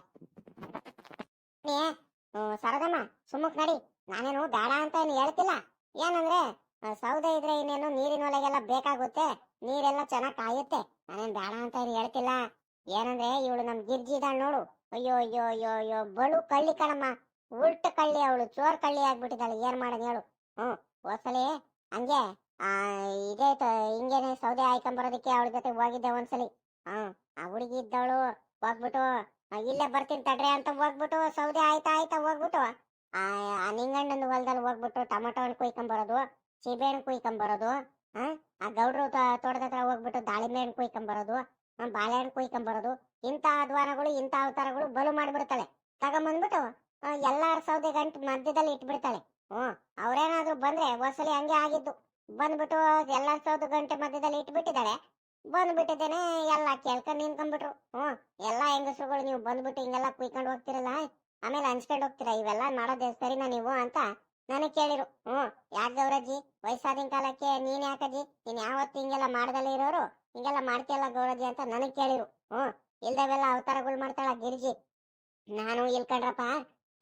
ಸರದಮ್ಮ, ಸುಮ್ಮಕ್ ನಡಿ. ನಾನೇನು ಬೇಡ ಅಂತ ಏನು ಹೇಳ್ತಿಲ್ಲ. ಏನಂದ್ರೆ ಸೌದೆ ಇದ್ರೆ ಇನ್ನೇನು ನೀರಿನ ಒಳಗೆಲ್ಲ ಬೇಕಾಗುತ್ತೆ, ನೀರೆಲ್ಲ ಚೆನ್ನಾಗ್ ಕಾಯುತ್ತೆ. ನಾನೇನ್ ಬೇಡ ಅಂತ ಏನು ಹೇಳ್ತಿಲ್ಲ. ಏನಂದ್ರೆ ಇವಳು ನಮ್ ಗಿರ್ಜಿ ಇದಾಳ್ ನೋಡು. ಅಯ್ಯೋ ಅಯ್ಯೋ ಅಯ್ಯೋ ಅಯ್ಯೋ ಬಳು ಕಳ್ಳಿ ಕಣಮ್ಮ. ಉಲ್ಟ ಕಳ್ಳಿ ಅವಳು, ಚೋರ್ ಕಳ್ಳಿ ಆಗ್ಬಿಟ್ಟಿದ್ದಾಳೆ. ಏನ್ ಮಾಡೋದು ಹೇಳು. ಹ್ಮ್ ಒಸಲಿ ಹಂಗೆ, ಆ, ಇದೇ ಹಿಂಗೇನೆ ಸೌದೆ ಹಾಕೊಂಬರೋದಕ್ಕೆ ಅವಳ ಜೊತೆ ಹೋಗಿದ್ದೆ ಒಂದ್ಸಲಿ. ಹ್ಮ್ ಆ ಹುಡುಗಿ ಇದ್ದವಳು ಹೋಗ್ಬಿಟ್ಟು ಇಲ್ಲೇ ಬರ್ತೀನಿ ತಡ್ರಿ ಅಂತ ಹೋಗ್ಬಿಟ್ಟು ಸೌದೆ ಆಯ್ತಾ ಆಯ್ತಾ ಹೋಗ್ಬಿಟ್ಟು, ಆ ನಿಂಗಣ್ಣನ ಹೊಲದಲ್ಲಿ ಹೋಗ್ಬಿಟ್ಟು ಟೊಮಟೊ ಹಣ್ಣು ಕುಯ್ಕೊಂಬರೋದು ಸೀಬೆ ಹಣ್ಣು ಕುಯ್ಕೊಂಬರೋದು ಆ ಆ ಗೌಡ್ರು ತೋಟದ ಹತ್ರ ಹೋಗ್ಬಿಟ್ಟು ದಾಳಿಂಬೆ ಹಣ್ಣು ಕುಯ್ಕೊಂಬರೋದು ಆ, ಬಾಳೆಹಣ್ಣು ಕುಯ್ಕೊಂಬರೋದು ಇಂಥ ಅಧ್ವಾನಗಳು ಇಂಥ ಅವತಾರಗಳು ಬಲು ಮಾಡಿಬಿಡ್ತಾಳೆ. ತಗೊಂಬಂದ್ಬಿಟ್ಟು ಎಲ್ಲಾರ ಸೌದೆ ಗಂಟು ಮಧ್ಯದಲ್ಲಿ ಇಟ್ಬಿಡ್ತಾಳೆ. ಹ್ಞೂ ಅವ್ರೇನಾದ್ರು ಬಂದ್ರೆ ಒಂದ್ಸಲಿ ಹಂಗೆ ಆಗಿದ್ದು. ಬಂದ್ಬಿಟ್ಟು ಎಲ್ಲಾರ ಸೌದೆ ಗಂಟೆ ಮಧ್ಯದಲ್ಲಿ ಇಟ್ಬಿಟ್ಟಿದ್ದಾಳೆ. ಬಂದ್ಬಿಟ್ಟಿದ್ದೇನೆ ಎಲ್ಲ ಕೇಳ್ಕೊಂಡ್ ನಿಂತ್ಕೊಂಡ್ಬಿಟ್ರು. ಹ್ಞೂ ಎಲ್ಲ ಹೆಂಗಸುಗಳು ನೀವು ಬಂದ್ಬಿಟ್ಟು ಹಿಂಗೆಲ್ಲ ಕುಯ್ಕೊಂಡು ಹೋಗ್ತಿರಲ್ಲ ಆಮೇಲೆ ಹಂಚ್ಕೊಂಡು ಹೋಗ್ತೀರಾ? ಇವೆಲ್ಲ ಮಾಡೋದೇ ಸರಿನಾ ನೀವು ಅಂತ ನನಗೆ ಕೇಳಿರು ಹ್ಞೂ ಯಾಕೆ ಗೌರಜ್ಜಿ? ವಯಸ್ಸಾದಿನ ಕಾಲಕ್ಕೆ ನೀನ್ ಯಾಕಜ್ಜಿ? ನೀನ್ ಯಾವತ್ತು ಹಿಂಗೆಲ್ಲ ಮಾಡ್ದಲ್ಲೇ ಇರೋರು? ಹಿಂಗೆಲ್ಲ ಮಾಡ್ತೀಯಲ್ಲ ಗೌರಜಿ ಅಂತ ನನಗೆ ಕೇಳಿರು ಹ್ಞೂ ಇಲ್ದವೆಲ್ಲ ಅವತಾರಗಳು ಮಾಡ್ತಾಳ ಗಿರಿಜಿ. ನಾನು ಇಲ್ಕಂಡ್ರಪ್ಪ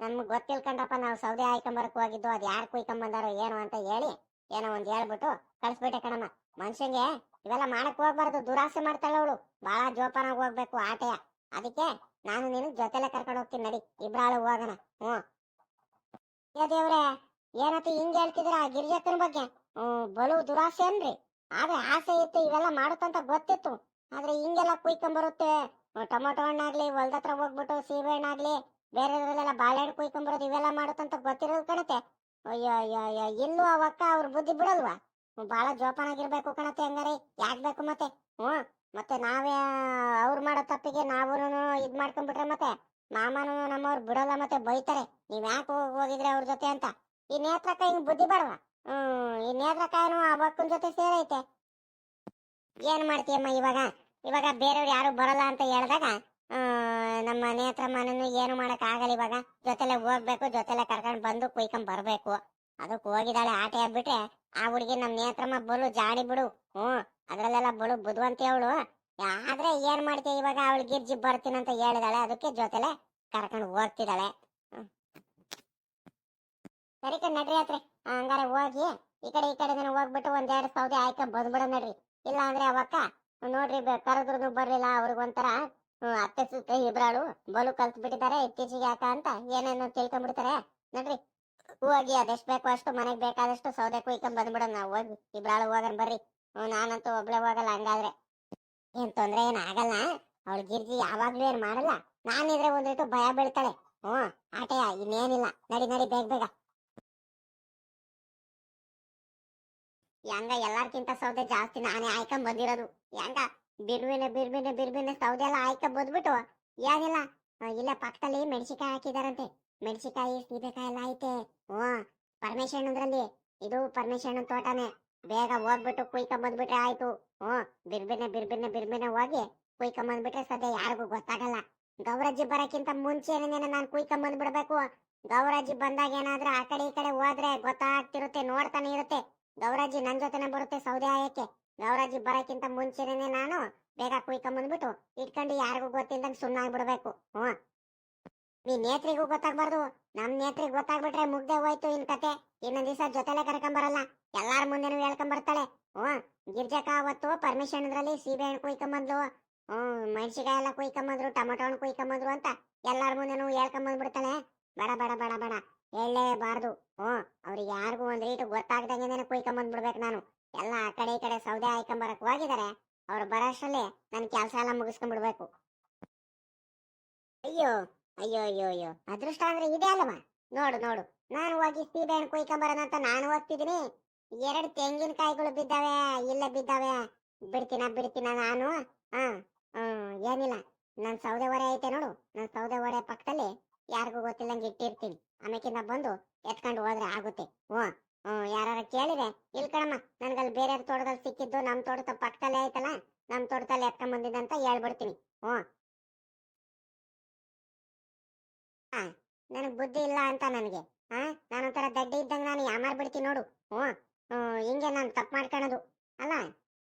ನಮ್ಗೆ ಗೊತ್ತಿಲ್ಕಂಡ್ರಪ್ಪ ನಾವು ಸೌದೆ ಹಾಯ್ಕೊಂಬರಕ್ಕೆ ಹೋಗಿದ್ದು, ಅದು ಯಾರು ಕುಯ್ಕೊಂಬಂದಾರೋ ಏನು ಅಂತ ಹೇಳಿ ಏನೋ ಒಂದು ಹೇಳ್ಬಿಟ್ಟು ಕಳಿಸ್ಬಿಟ್ಟೆ ಕಣಮ್ಮ. ಮನುಷ್ಯಂಗೆ ಇವೆಲ್ಲ ಮಾಡಕ್ ಹೋಗ್ಬಾರ್ದು, ದುರಾಸೆ ಮಾಡ್ತಾಳ ಅವಳು. ಬಾಳ ಜೋಪಾನಾಗಿ ಹೋಗ್ಬೇಕು ಆಟೆಯ. ಅದಕ್ಕೆ ನಾನು ನೀನು ಜೊತೆಲೆ ಕರ್ಕೊಂಡು ಹೋಗ್ತೀನಿ ನಡಿ, ಇಬ್ರಾಳು ಹೋಗೋಣ. ಹ್ಞೂ ದೇವ್ರೆ, ಏನತ್ತು ಹಿಂಗೆ ಹೇಳ್ತಿದ್ರ ಗಿರಿಜಕ್ಕನ ಬಗ್ಗೆ? ಹ್ಞೂ ಬಲು ದುರಾಸೆ ಅನ್ರಿ ಆದ್ರೆ ಆಸೆ ಇತ್ತು, ಇವೆಲ್ಲ ಮಾಡುತ್ತಂತ ಗೊತ್ತಿತ್ತು. ಆದ್ರೆ ಹಿಂಗೆಲ್ಲ ಕುಯ್ಕೊಂಬರುತ್ತೆ. ಬರುತ್ತೆ ಟೊಮೊಟೊ ಹಣ್ಣಾಗ್ಲಿ, ಹೊಲ್ದತ್ರ ಹೋಗ್ಬಿಟ್ಟು, ಸೀಬೆ ಹಣ್ಣಾಗ್ಲಿ, ಬೇರೆದ್ರಲ್ಲೆಲ್ಲ ಬಾಳೆಹಣ್ಣು ಕುಯ್ಕೊಂಬರೋದು ಇವೆಲ್ಲ ಮಾಡುತ್ತಂತ ಗೊತ್ತಿರೋದು ಕಣತೆ ಅಯ್ಯೋ ಅಯ್ಯೋ ಅಯ್ಯೋ ಇಲ್ಲೂ ಅವಕ್ಕ ಅವ್ರ ಬುದ್ಧಿ ಬಿಡಲ್ವಾ? ಬಹಳ ಜೋಪಾನಾಗಿರ್ಬೇಕು ಕಣತೆ ಹಂಗಾರೆ. ಯಾಕ್ ಬೇಕು ಮತ್ತೆ? ಹ್ಮ್, ಮತ್ತೆ ನಾವೇ ಅವ್ರು ಮಾಡೋ ತಪ್ಪಿಗೆ ನಾವು ಇದ್ ಮಾಡ್ಕೊಂಡ್ಬಿಟ್ರೆ ಮತ್ತೆ? ಮಾಮನು ನಮ್ಮವ್ರು ಬಿಡಲ್ಲ ಮತ್ತೆ ಬೈತಾರೆ. ನೀವ್ ಯಾಕೆ ಹೋಗಿದ್ರೆ ಅವ್ರ ಜೊತೆ ಅಂತ? ಈ ನೇತ್ರಕ್ಕ ಹಿಂಗ್ ಬುದ್ಧಿ ಬಡವ? ಹ್ಮ್ ಈ ನೇತ್ರಕಾಯನು ಆ ಬಕ್ಕನ್ ಜೊತೆ ಸೇರೈತೆ. ಏನ್ ಮಾಡ್ತೀಯಮ್ಮ ಇವಾಗ? ಇವಾಗ ಬೇರೆಯವ್ರು ಯಾರು ಬರಲ್ಲ ಅಂತ ಹೇಳಿದಾಗ ನಮ್ಮ ನಮ್ಮ ನೇತ್ರಮ್ಮನನ್ನು ಏನು ಮಾಡಕ್ ಆಗಲ್ಲ ಇವಾಗ. ಜೊತೆಲೆ ಹೋಗ್ಬೇಕು, ಜೊತೆಲೆ ಕರ್ಕೊಂಡ್ ಬಂದು ಕುಯ್ಕೊಂಡ್ ಬರ್ಬೇಕು. ಅದಕ್ಕೆ ಹೋಗಿದ್ದಾಳೆ ಆಟ ಆಗ್ಬಿಟ್ರೆ, ಆ ಹುಡುಗಿ ನಮ್ಮ ನೇತ್ರಮ್ಮ ಬಲು ಜಾಡಿ ಬಿಡು. ಹ್ಮ್ ಅದ್ರಲ್ಲೆಲ್ಲ ಬಲು ಬುದ್ವಂತಿ ಅವಳು. ಆದ್ರೆ ಏನ್ ಮಾಡ್ತೀಯ ಇವಾಗ? ಅವಳು ಗಿರ್ಜಿ ಬರ್ತೀನಿ ಅಂತ ಹೇಳಿದಾಳೆ. ಅದಕ್ಕೆ ಜೊತೆಲೆ ಕರ್ಕೊಂಡು ಹೋಗ್ತಿದ್ದಾಳೆ. ಸರಿ ಕಣ್, ನಡ್ರಿ ಹತ್ರ ಹಂಗಾರೆ ಹೋಗಿ ಈ ಕಡೆ ಈ ಕಡೆ ಹೋಗ್ಬಿಟ್ಟು ಹೋಗ್ಬಿಟ್ಟು ಒಂದೆರಡು ಸೌದೆ ಆಯ್ಕೆ ಬಂದ್ಬಿಡ ನಡ್ರಿ. ಇಲ್ಲ ಅಂದ್ರೆ ಅವಕ್ಕ, ನೋಡ್ರಿ ಕರೆದ್ರು ಬರ್ಲಿಲ್ಲ ಅವ್ರಿಗೊಂಥರ ಅತ್ತೆ ಸುತ್ತ ಇಬ್ರಾಳು ಬಲು ಕಲ್ತ್ ಬಿಟ್ಟಿದ್ದಾರೆ ಇತ್ತೀಚೆಗೆ ಯಾಕ ಅಂತ ಏನೇನೋ ತಿಳ್ಕೊಂಡ್ಬಿಡ್ತಾರೆ ನಡ್ರಿ, ಹೋಗಿ ಅದೆಷ್ಟ್ ಬೇಕು ಅಷ್ಟು ಮನೆಗ್ ಬೇಕಾದಷ್ಟು ಸೌದೆ ಕುಯ್ಕೊಂಡ್ ಬಂದ್ಬಿಡೋಣ ನಾವು ಹೋಗಿ. ಇಬ್ರಾಳು ಹೋಗನ್ ಬರ್ರಿ. ನಾನಂತೂ ಒಬ್ಳೆ ಹೋಗಲ್ಲ ಹಂಗಾದ್ರೆ. ಏನ್ ತೊಂದ್ರೆ ಏನ್ ಆಗಲ್ಲ. ಅವಳು ಗಿರ್ಜಿ ಯಾವಾಗ್ಲೂ ಏನ್ ಮಾಡಲ್ಲ. ನಾನಿದ್ರೆ ಒಂದಿಟ್ಟು ಭಯ ಬೀಳ್ತಾಳೆ. ಹ್ಮ್ ಆಟೆಯ ಇನ್ನೇನಿಲ್ಲ. ನಡಿ ನಡಿ, ಬೇಗ ಬೇಗ. ಹೆಂಗ ಎಲ್ಲಾರ್ಕಿಂತ ಸೌದೆ ಜಾಸ್ತಿ ನಾನೇ ಆಯ್ಕೊಂಡ್ ಬಂದಿರೋದು. ಹೆಂಗ ಬಿರ್ಬಿನ ಬಿರ್ಬಿನ ಬಿರ್ಬಿನೆ ಸೌದೆ ಎಲ್ಲ ಆಯ್ಕೊಂಡ್ ಬಂದ್ಬಿಟ್ಟು ಏನಿಲ್ಲ ಇಲ್ಲ ಪಕ್ಕದಲ್ಲಿ ಮೆಣಸಿಕಾಯಿ ಹಾಕಿದಾರಂತೆ. ಮೆಣಸಿಕಾಯಿ ಸೀಬೆಕಾಯಿ ಎಲ್ಲ ಐತೆ. ಹ್ಮ್ ಪರಮೇಶ್ವರನದ್ರಲ್ಲಿ ಇದು ಪರಮೇಶ್ವರನ ತೋಟನೇ. ಬೇಗ ಹೋಗ್ಬಿಟ್ಟು ಕುಯ್ಕೊಂಡ್ ಬಂದ್ಬಿಟ್ರೆ ಆಯ್ತು. ಹ್ಮ್ ಬಿರ್ಬಿನ ಬಿರ್ಬಿನ ಬಿರ್ಬಿನ ಹೋಗಿ ಕುಯ್ಕೊಂಡ್ ಬಂದ್ಬಿಟ್ರೆ ಸದ್ಯ ಯಾರಿಗೂ ಗೊತ್ತಾಗಲ್ಲ. ಗೌರಜ್ಜಿ ಬರಕ್ಕಿಂತ ಮುಂಚೆನೇ ನಾನು ಕುಯ್ಕೊಂಡ್ ಬಂದ್ಬಿಡ್ಬೇಕು. ಗೌರಜ್ಜಿ ಬಂದಾಗ ಏನಾದ್ರೂ ಆ ಕಡೆ ಈ ಕಡೆ ಹೋದ್ರೆ ಗೊತ್ತಾಗ್ತಿರುತ್ತೆ, ನೋಡ್ತಾನೆ ಇರುತ್ತೆ. ಗೌರಜ್ಜಿ ನನ್ ಜೊತೆನೆ ಬರುತ್ತೆ ಸೌದೆ ಆಯಕ್ಕೆ ಗೌರಾಜಿ ಬರಕ್ಕಿಂತ ಮುಂಚೆನೆ ನಾನು ಬೇಗ ಕುಯ್ಕೊಂಡ್ ಬಂದ್ಬಿಟ್ಟು ಇಟ್ಕೊಂಡು ಯಾರಿಗೂ ಗೊತ್ತಿಲ್ದಂಗ್ ಸುಮ್ಮನಾಗ್ಬಿಡ್ಬೇಕು ಹ್ಮ್ ನೀ ನೇತ್ರಿಗೂ ಗೊತ್ತಾಗ್ಬಾರ್ದು. ನಮ್ ನೇತ್ರಿಗೆ ಗೊತ್ತಾಗ್ಬಿಟ್ರೆ ಮುಗ್ದೆ ಹೋಯ್ತು ಇನ್ ಕತೆ. ಇನ್ನೊಂದ್ ದಿವಸ ಜೊತೆಲೆ ಕರ್ಕೊಂಬರಲ್ಲ. ಎಲ್ಲಾರ ಮುಂದೆನೂ ಹೇಳ್ಕೊಂಬರ್ತಾಳೆ. ಹ್ಮ್ ಗಿರ್ಜಕ ಅವತ್ತು ಪರ್ಮಿಷನ್ ಇದ್ರಲ್ಲಿ ಸೀಬೆ ಹಣ್ಣು ಕುಯ್ಕೊಂಬಂದ್ಲು. ಹ್ಮ್ ಮೆಣಸಿಕಾಯಿ ಎಲ್ಲ ಕುಯ್ಕೊಂಬಂದ್ರು ಟೊಮೊಟೊ ಹಣ್ಣು ಕುಯ್ಕೊಂಬಂದ್ರು ಅಂತ ಎಲ್ಲಾರ ಮುಂದೆನೂ ಹೇಳ್ಕೊಂಬಂದ್ಬಿಡ್ತಾಳೆ. ಬಡ ಬಡ ಬಡ, ಬೇಡ. ಹೇಳಲೇಬಾರ್ದು. ಹ್ಮ್ ಅವ್ರಿಗೆ ಯಾರಿಗೂ ಒಂದ್ ರೀತಿ ಗೊತ್ತಾಗ್ದಂಗೆ ಕುಯ್ಕೊಂಬಂದ್ಬಿಡ್ಬೇಕು ನಾನು. ಎಲ್ಲ ಆ ಕಡೆ ಈ ಕಡೆ ಸೌದೆ ಹಾಕೊಂಬರಕ್ ಹೋಗಿದಾರೆ, ಅವ್ರು ಬರೋಷ್ಟರಲ್ಲಿ ನನ್ ಕೆಲ್ಸ ಎಲ್ಲ ಮುಗಿಸ್ಕೊಂಡ್ಬಿಡ್ಬೇಕು ಅಯ್ಯೋ ಅಯ್ಯೋ ಅಯ್ಯೋ ಅಯ್ಯೋ, ಅದೃಷ್ಟ ಅಂದ್ರೆ ಇದೆ ಅಲ್ವಾ ನೋಡು ನೋಡು, ನಾನು ಹೋಗಿ ಸೀಬೆ ಕುಯ್ಕೊಂಬರೋಣ ಅಂತ ನಾನು ಹೋಗ್ತಿದೀನಿ ಎರಡು ತೆಂಗಿನಕಾಯಿಗಳು ಬಿದ್ದಾವೆ, ಇಲ್ಲ ಬಿದ್ದಾವೆ. ಬಿಡ್ತೀನ ಬಿಡ್ತೀನ ನಾನು? ಹಾ ಏನಿಲ್ಲ. ನನ್ ಸೌದೆ ಒರೆ ಐತೆ ನೋಡು, ನನ್ ಸೌದೆ ಒರೆ ಪಕ್ಕದಲ್ಲಿ. ಯಾರಿಗೂ ಗೊತ್ತಿಲ್ಲಂಗೆ ಇಟ್ಟಿರ್ತೀನಿ. ಆಮೇಕಿಂದ ಬಂದು ಎತ್ಕೊಂಡು ಹೋದ್ರೆ ಆಗುತ್ತೆ. ಓ ಹ್ಮ್ ಯಾರ ಕೇಳಿದೆ ಇಲ್ ಕಣಮ್ಮ ನನ್ಗಲ್ಲಿ ಬೇರೆ ತೋಟದಲ್ಲಿ ಸಿಕ್ಕಿದ್ದು ನಮ್ ತೋಟದ ಪಕ್ಕದಲ್ಲೇ ಐತಲ್ಲ ನಮ್ ತೋಟದಲ್ಲಿ ಎತ್ಕೊಂಡ್ ಬಂದಿದ್ದಂತ ಹೇಳ್ಬಿಡ್ತೀನಿ. ಹ್ಞೂ. ನನಗ್ ಬುದ್ಧಿ ಇಲ್ಲ ಅಂತ ನನಗೆ. ಹಾ ನಾನೊಂಥರ ದಡ್ಡಿ ಇದ್ದಂಗ ನಾನು ಯಾಮಾರ್ ಬಿಡ್ತೀನಿ ನೋಡು. ಹ್ಮ್, ಹಿಂಗೆ ನಾನು ತಪ್ಪು ಮಾಡ್ಕೊಳೋದು ಅಲ್ಲ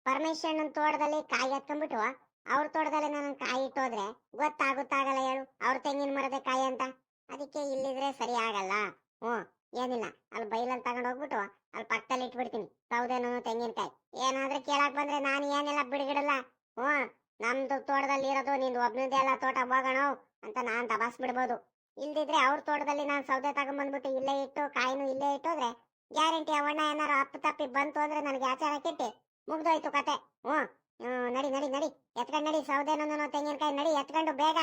ಪರಮೇಶ್ವರನ ತೋಟದಲ್ಲಿ ಕಾಯಿ ಎತ್ಕೊಂಡ್ಬಿಟ್ಟು ಅವ್ರ ತೋಟದಲ್ಲಿ ನಾನು ಕಾಯಿ ಇಟ್ಟೋದ್ರೆ ಗೊತ್ತಾಗುತ್ತಾಗಲ್ಲ ಹೇಳು ಅವ್ರ ತೆಂಗಿನ ಮರದ ಕಾಯಿ ಅಂತ ಅದಕ್ಕೆ ಇಲ್ಲಿದ್ರೆ ಸರಿ ಆಗಲ್ಲ ಹ್ಮ್ ಏನಿಲ್ಲ ಅಲ್ಲಿ ಬೈಲಲ್ಲಿ ತಗೊಂಡ್ ಹೋಗ್ಬಿಟ್ಟು ಅಲ್ಲಿ ಪಕ್ಕದಲ್ಲಿ ಇಟ್ಬಿಡ್ತೀನಿ ಸೌದೆನೂ ತೆಂಗಿನಕಾಯಿ ಏನಾದ್ರೂ ಕೇಳಕ್ ಬಂದ್ರೆ ನಾನು ಏನೆಲ್ಲ ಬಿಡುಗಿಡಲ್ಲ ಹ್ಮ್ ನಮ್ದು ತೋಟದಲ್ಲಿ ಇರೋದು ನಿಂದು ಎಲ್ಲ ತೋಟ ಹೋಗೋಣ ಅಂತ ನಾನ್ ತಪಾಸ್ ಬಿಡ್ಬೋದು ಇಲ್ದಿದ್ರೆ ಅವ್ರ ತೋಟದಲ್ಲಿ ನಾನು ಸೌದೆ ತಗೊಂಡ್ಬಂದ್ಬಿಟ್ಟು ಇಲ್ಲೇ ಇಟ್ಟು, ಕಾಯಿನೂ ಇಲ್ಲೇ ಇಟ್ಟೋದ್ರೆ ಗ್ಯಾರಂಟಿ ಅವಣ್ಣ ಏನಾರು ಅಪ್ಪ ತಪ್ಪಿ ಬಂತು ಅಂದ್ರೆ ನನಗೆ ಆಚಾರ ಕೆಟ್ಟಿ. ಮುಗ್ದೋಯ್ತು ಕತೆ. ಹ್ಞೂ. ನಡಿ ನಡಿ ನಡಿ. ಎತ್ಕೊಂಡು ನಡಿ ಸೌದೆನೊಂದು ತೆಂಗಿನಕಾಯಿ ನಡಿ, ಎತ್ಕೊಂಡು ಬೇಗ.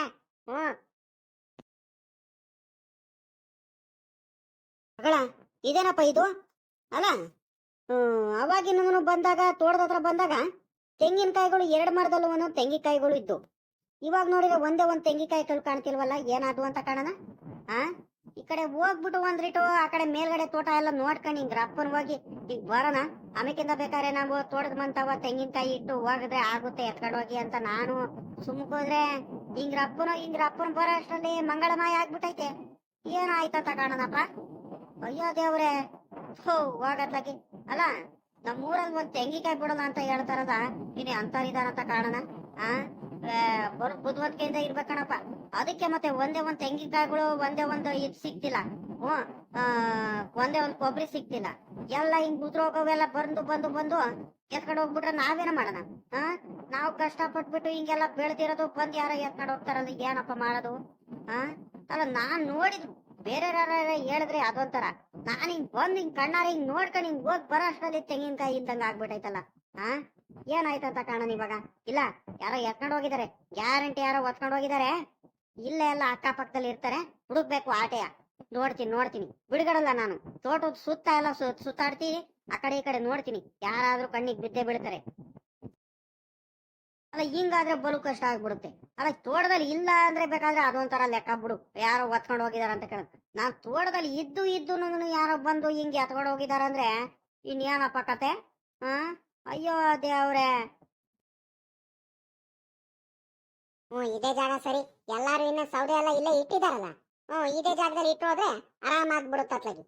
ಹ್ಞೂ. ಇದೇನಪ್ಪ ಇದು? ಅಲ್ಲ ಅವಾಗಿನ ಬಂದಾಗ, ತೋಟದ ಹತ್ರ ಬಂದಾಗ ತೆಂಗಿನಕಾಯಿಗಳು ಎರಡು ಮರದಲ್ಲೂ ಒಂದೊಂದು ತೆಂಗಿನಕಾಯಿಗಳು ಇದ್ದು. ಇವಾಗ ನೋಡಿದ್ರೆ ಒಂದೇ ಒಂದ್ ತೆಂಗಿನಕಾಯಿ ಕಾಣ್ತಿಲ್ವಲ್ಲ ಏನಾದ್ವು ಅಂತ ಕಾಣೋಣ? ಆ? ಈ ಕಡೆ ಹೋಗ್ಬಿಟ್ಟು ಒಂದ್ರಿಟು ಆ ಕಡೆ ಮೇಲ್ಗಡೆ ತೋಟ ಎಲ್ಲ ನೋಡ್ಕೊಂಡು ಹಿಂಗ್ರ ಅಪ್ಪನ ಹೋಗಿ ಈಗ ಬರೋಣ ಆಮೇಕಿಂದ ಬೇಕಾದ್ರೆ ನಾವು ತೋಟದ ಮಂತವ ತೆಂಗಿನಕಾಯಿ ಇಟ್ಟು ಹೋಗಿದ್ರೆ ಆಗುತ್ತೆ ಎತ್ಕೊಂಡು ಹೋಗಿ ಅಂತ ನಾನು ಸುಮ್ಕೋದ್ರೆ ಹಿಂಗ್ರ ಅಪ್ಪನ ಹಿಂಗ್ರ ಅಪ್ಪನ ಬರೋ ಅಷ್ಟರಲ್ಲಿ ಮಂಗಳಮಾಯ ಆಗ್ಬಿಟ್ಟೈತೆ ಏನಾಯ್ತಂತ ಕಾಣೋಣಪ್ಪ? ಅಯ್ಯೋ ದೇವ್ರೆ ಹೋ ಹೋಗತ್ಲಾಗಿ ಅಲ್ಲ ನಮ್ಮೂರಲ್ಲಿ ಒಂದ್ ತೆಂಗಿನಕಾಯಿ ಬಿಡೋಣ ಅಂತ ಹೇಳ್ತಾರದ ಇನ್ನು ಅಂತಾರಿದಾರಂತ ಕಾಣೋಣ ಆ, ಬರೋ ಬುದ್ಧಿವಂತಿಕೆಯಿಂದ ಇರ್ಬೇಕಣಪ್ಪ ಅದಕ್ಕೆ ಮತ್ತೆ ಒಂದೇ ಒಂದ್ ತೆಂಗಿನಕಾಯಿಗಳು, ಒಂದೇ ಒಂದು ಇದು ಸಿಕ್ತಿಲ್ಲ ಹ್ಮ್ ಒಂದೇ ಒಂದ್ ಕೊಬ್ಬರಿ ಸಿಕ್ತಿಲ್ಲ ಎಲ್ಲ ಹಿಂಗ್ ಉದ್ರೋಗವೆಲ್ಲ ಬಂದು ಬಂದು ಬಂದು ಎತ್ಕೊಂಡು ಹೋಗ್ಬಿಟ್ರೆ ನಾವೇನ ಮಾಡೋಣ? ಹಾ ನಾವು ಕಷ್ಟ ಪಟ್ಬಿಟ್ಟು ಹಿಂಗೆಲ್ಲ ಬೆಳ್ದಿರೋದು ಬಂದ್ ಯಾರೋ ಎತ್ಕೊಂಡು ಹೋಗ್ತಾರಲ್ಲ ಏನಪ್ಪ ಮಾಡೋದು? ಹಾ ಅಲ್ಲ, ನಾನ್ ನೋಡಿದ್ ಬೇರೆ ಹೇಳಿದ್ರೆ ಅದೊಂಥರ. ನಾನ್ ಹಿಂಗ್ ಬಂದ್ ಹಿಂಗ್ ಕಣ್ಣಾರ ಹಿಂಗ್ ನೋಡ್ಕೊಂಡ್ ಹಿಂಗ್ ಹೋಗ್ ಬರೋ ಅಷ್ಟ್ರಲ್ಲಿ ತೆಂಗಿನಕಾಯಿ ಇದ್ದಂಗ ಆಗ್ಬಿಟ್ಟೈತಲ್ಲ ಹಾ ಏನಾಯ್ತಂತ ಕಾಣನ್ ಇವಾಗ? ಇಲ್ಲ, ಯಾರೋ ಎತ್ಕೊಂಡು ಹೋಗಿದ್ದಾರೆ ಗ್ಯಾರಂಟಿ ಯಾರೋ ಒತ್ಕೊಂಡು ಹೋಗಿದ್ದಾರೆ ಇಲ್ಲೇ ಎಲ್ಲ ಅಕ್ಕಪಕ್ಕದಲ್ಲಿ ಇರ್ತಾರೆ. ಹುಡುಕ್ಬೇಕು ಆಟೆಯ. ನೋಡ್ತೀನಿ ನೋಡ್ತೀನಿ. ಬಿಡುಗಡಲ್ಲ ನಾನು. ತೋಟದ ಸುತ್ತ ಎಲ್ಲ ಸುತ್ತಾಡ್ತೀನಿ ಆ ಕಡೆ ಈ ಕಡೆ ನೋಡ್ತೀನಿ. ಯಾರಾದ್ರೂ ಕಣ್ಣಿಗೆ ಬಿದ್ದೆ ಬೀಳ್ತಾರೆ. ಅಲ್ಲ, ಹಿಂಗಾದ್ರೆ ಬಲು ಕಷ್ಟ ಆಗ್ಬಿಡುತ್ತೆ. ಅಲ್ಲ, ತೋಟದಲ್ಲಿ ಇಲ್ಲ ಅಂದ್ರೆ ಬೇಕಾದ್ರೆ ಅದೊಂಥರ ಲೆಕ್ಕ ಬಿಡು. ಯಾರೋ ಒತ್ಕೊಂಡು ಹೋಗಿದಾರ ಅಂತ ಕೇಳ ನಾನ್ ತೋಟದಲ್ಲಿ ಇದ್ದು ಇದ್ದು ಯಾರೋ ಬಂದು ಹಿಂಗೆ ಎತ್ಕೊಂಡು ಹೋಗಿದಾರ ಅಂದ್ರೆ ಇನ್ನೇನಪ್ಪ ಕತೆ? ಹಾ? ಅಯ್ಯೋ ದೇವ್ರೆ. ಹ್ಮ್ ಇದೇ ಜಾಗ ಸರಿ. ಎಲ್ಲಾರು ಇನ್ನ ಸೌದೆ ಎಲ್ಲ ಇಲ್ಲೇ ಇಟ್ಟಿದಾರಲ್ಲ. ಹ್ಮ್ ಇದೇ ಜಾಗದಲ್ಲಿ ಇಟ್ಟು ಹೋದ್ರೆ ಆರಾಮಾಗ್ಬಿಡುತ್ತೆ ಅತ್ಲಾಗಿ.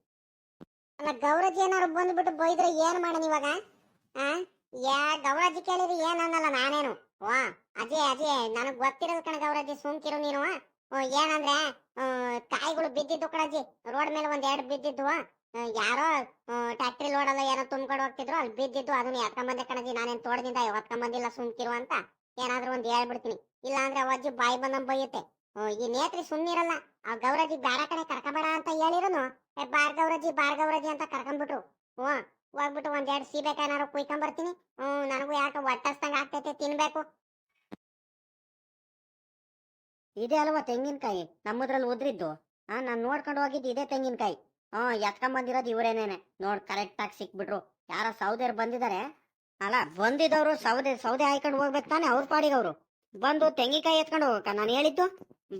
ಅಲ್ಲ ಗೌರಜಿ ಏನಾರು ಬಂದ್ಬಿಟ್ಟು ಬೈದ್ರೆ ಏನ್ ಮಾಡೋಣ ಇವಾಗ? ಆ? ಯಾ ಗೌರಜಿ ಕೇಳಿದ್ರೆ ಏನ್ ಅನ್ನಲ್ಲ ನಾನೇನು. ವಾ ಅಜಯ್ ಅಜಯ್ ನನಗೆ ಗೊತ್ತಿರೋದು ಕಣ ಗೌರಜಿ ಸುಮ್ಕಿರು ನೀನು. ಏನಂದ್ರೆ ಕಾಯಿಗಳು ಬಿದ್ದಿದ್ದು ಕಣಜ್ಜಿ ರೋಡ್ ಮೇಲೆ ಒಂದ್ ಎರಡು ಹ್ಮ್, ಯಾರೋ ಟ್ಯಾಕ್ಟ್ರಿ ಲೋಡಲ್ಲ ಏನೋ ತುಂಬ್ಕೊಂಡು ಹೋಗ್ತಿದ್ರು, ಅಲ್ಲಿ ಬಿದ್ದಿದ್ದು ಅದನ್ನ ಎತ್ಕೊಂಬಂದೆ ಕಣಜಿ, ನಾನೇನ್ ತೋಟದಿಂದ ಎತ್ಕೊಂಬಂದಿಲ್ಲ ಸುಮ್ಕಿರು ಅಂತ. ಏನಾದ್ರೂ ಒಂದ್ ಹೇಳ್ಬಿಡ್ತೀನಿ. ಇಲ್ಲ ಅಂದ್ರೆ ಅವಜ್ಜಿ ಬಾಯಿ ಬಂದಂಗ್ ಬೈಯುತ್ತೆ. ಈ ನೇತ್ರಿ ಸುಮ್ನಿರಲ್ಲ, ಆ ಗೌರಜಿ ಬೇರೆ ಕಡೆ ಕರ್ಕೊಂಬೇಡ ಅಂತ ಹೇಳಿರೋನು. ಬಾರ್ ಗೌರಜಿ ಬಾರ್ ಗೌರಜಿ ಅಂತ ಕರ್ಕೊಂಡ್ಬಿಟ್ರು ಹ್ಮ್ ಹೋಗ್ಬಿಟ್ಟು ಒಂದ್ ಎರಡು ಸೀಬೆಕಾಯಿ ಏನಾರು ಕುಯ್ಕೊಂಡ್ ಬರ್ತೀನಿ ಹ್ಮ್ ನನಗೂ ಯಾಕೆ ಒಟ್ಟಸ್ತಂಗ ಆಗ್ತೈತೆ, ತಿನ್ಬೇಕು. ಇದೇ ಅಲ್ವಾ ತೆಂಗಿನಕಾಯಿ, ನಮ್ಮದ್ರಲ್ಲಿ ಉದ್ರಿದ್ದು? ಹಾ ನಾನ್ ನೋಡ್ಕೊಂಡು ಹೋಗಿದ್ದು ಇದೇ ತೆಂಗಿನಕಾಯಿ. ಹ್ಮ್ ಎತ್ಕೊಂಡ್ ಬಂದಿರೋದು ಇವರೇನೇನೆ. ನೋಡ್ ಕರೆಕ್ಟ್ ಆಗಿ ಸಿಕ್ಬಿಟ್ರು. ಯಾರ ಸೌದೆರ್ ಬಂದಿದ್ದಾರೆ ಅಲ್ಲ ಬಂದಿದ್ದವರು ಸೌದೆ ಸೌದೆ ಹಾಯ್ಕೊಂಡು ಹೋಗ್ಬೇಕು ತಾನೆ ಅವ್ರ ಪಾಡಿಗೆ ಅವರು ಬಂದು ತೆಂಗಿಕಾಯಿ ಎತ್ಕೊಂಡು ಹೋಗಕ್ಕ ನಾನು ಹೇಳಿದ್ದು?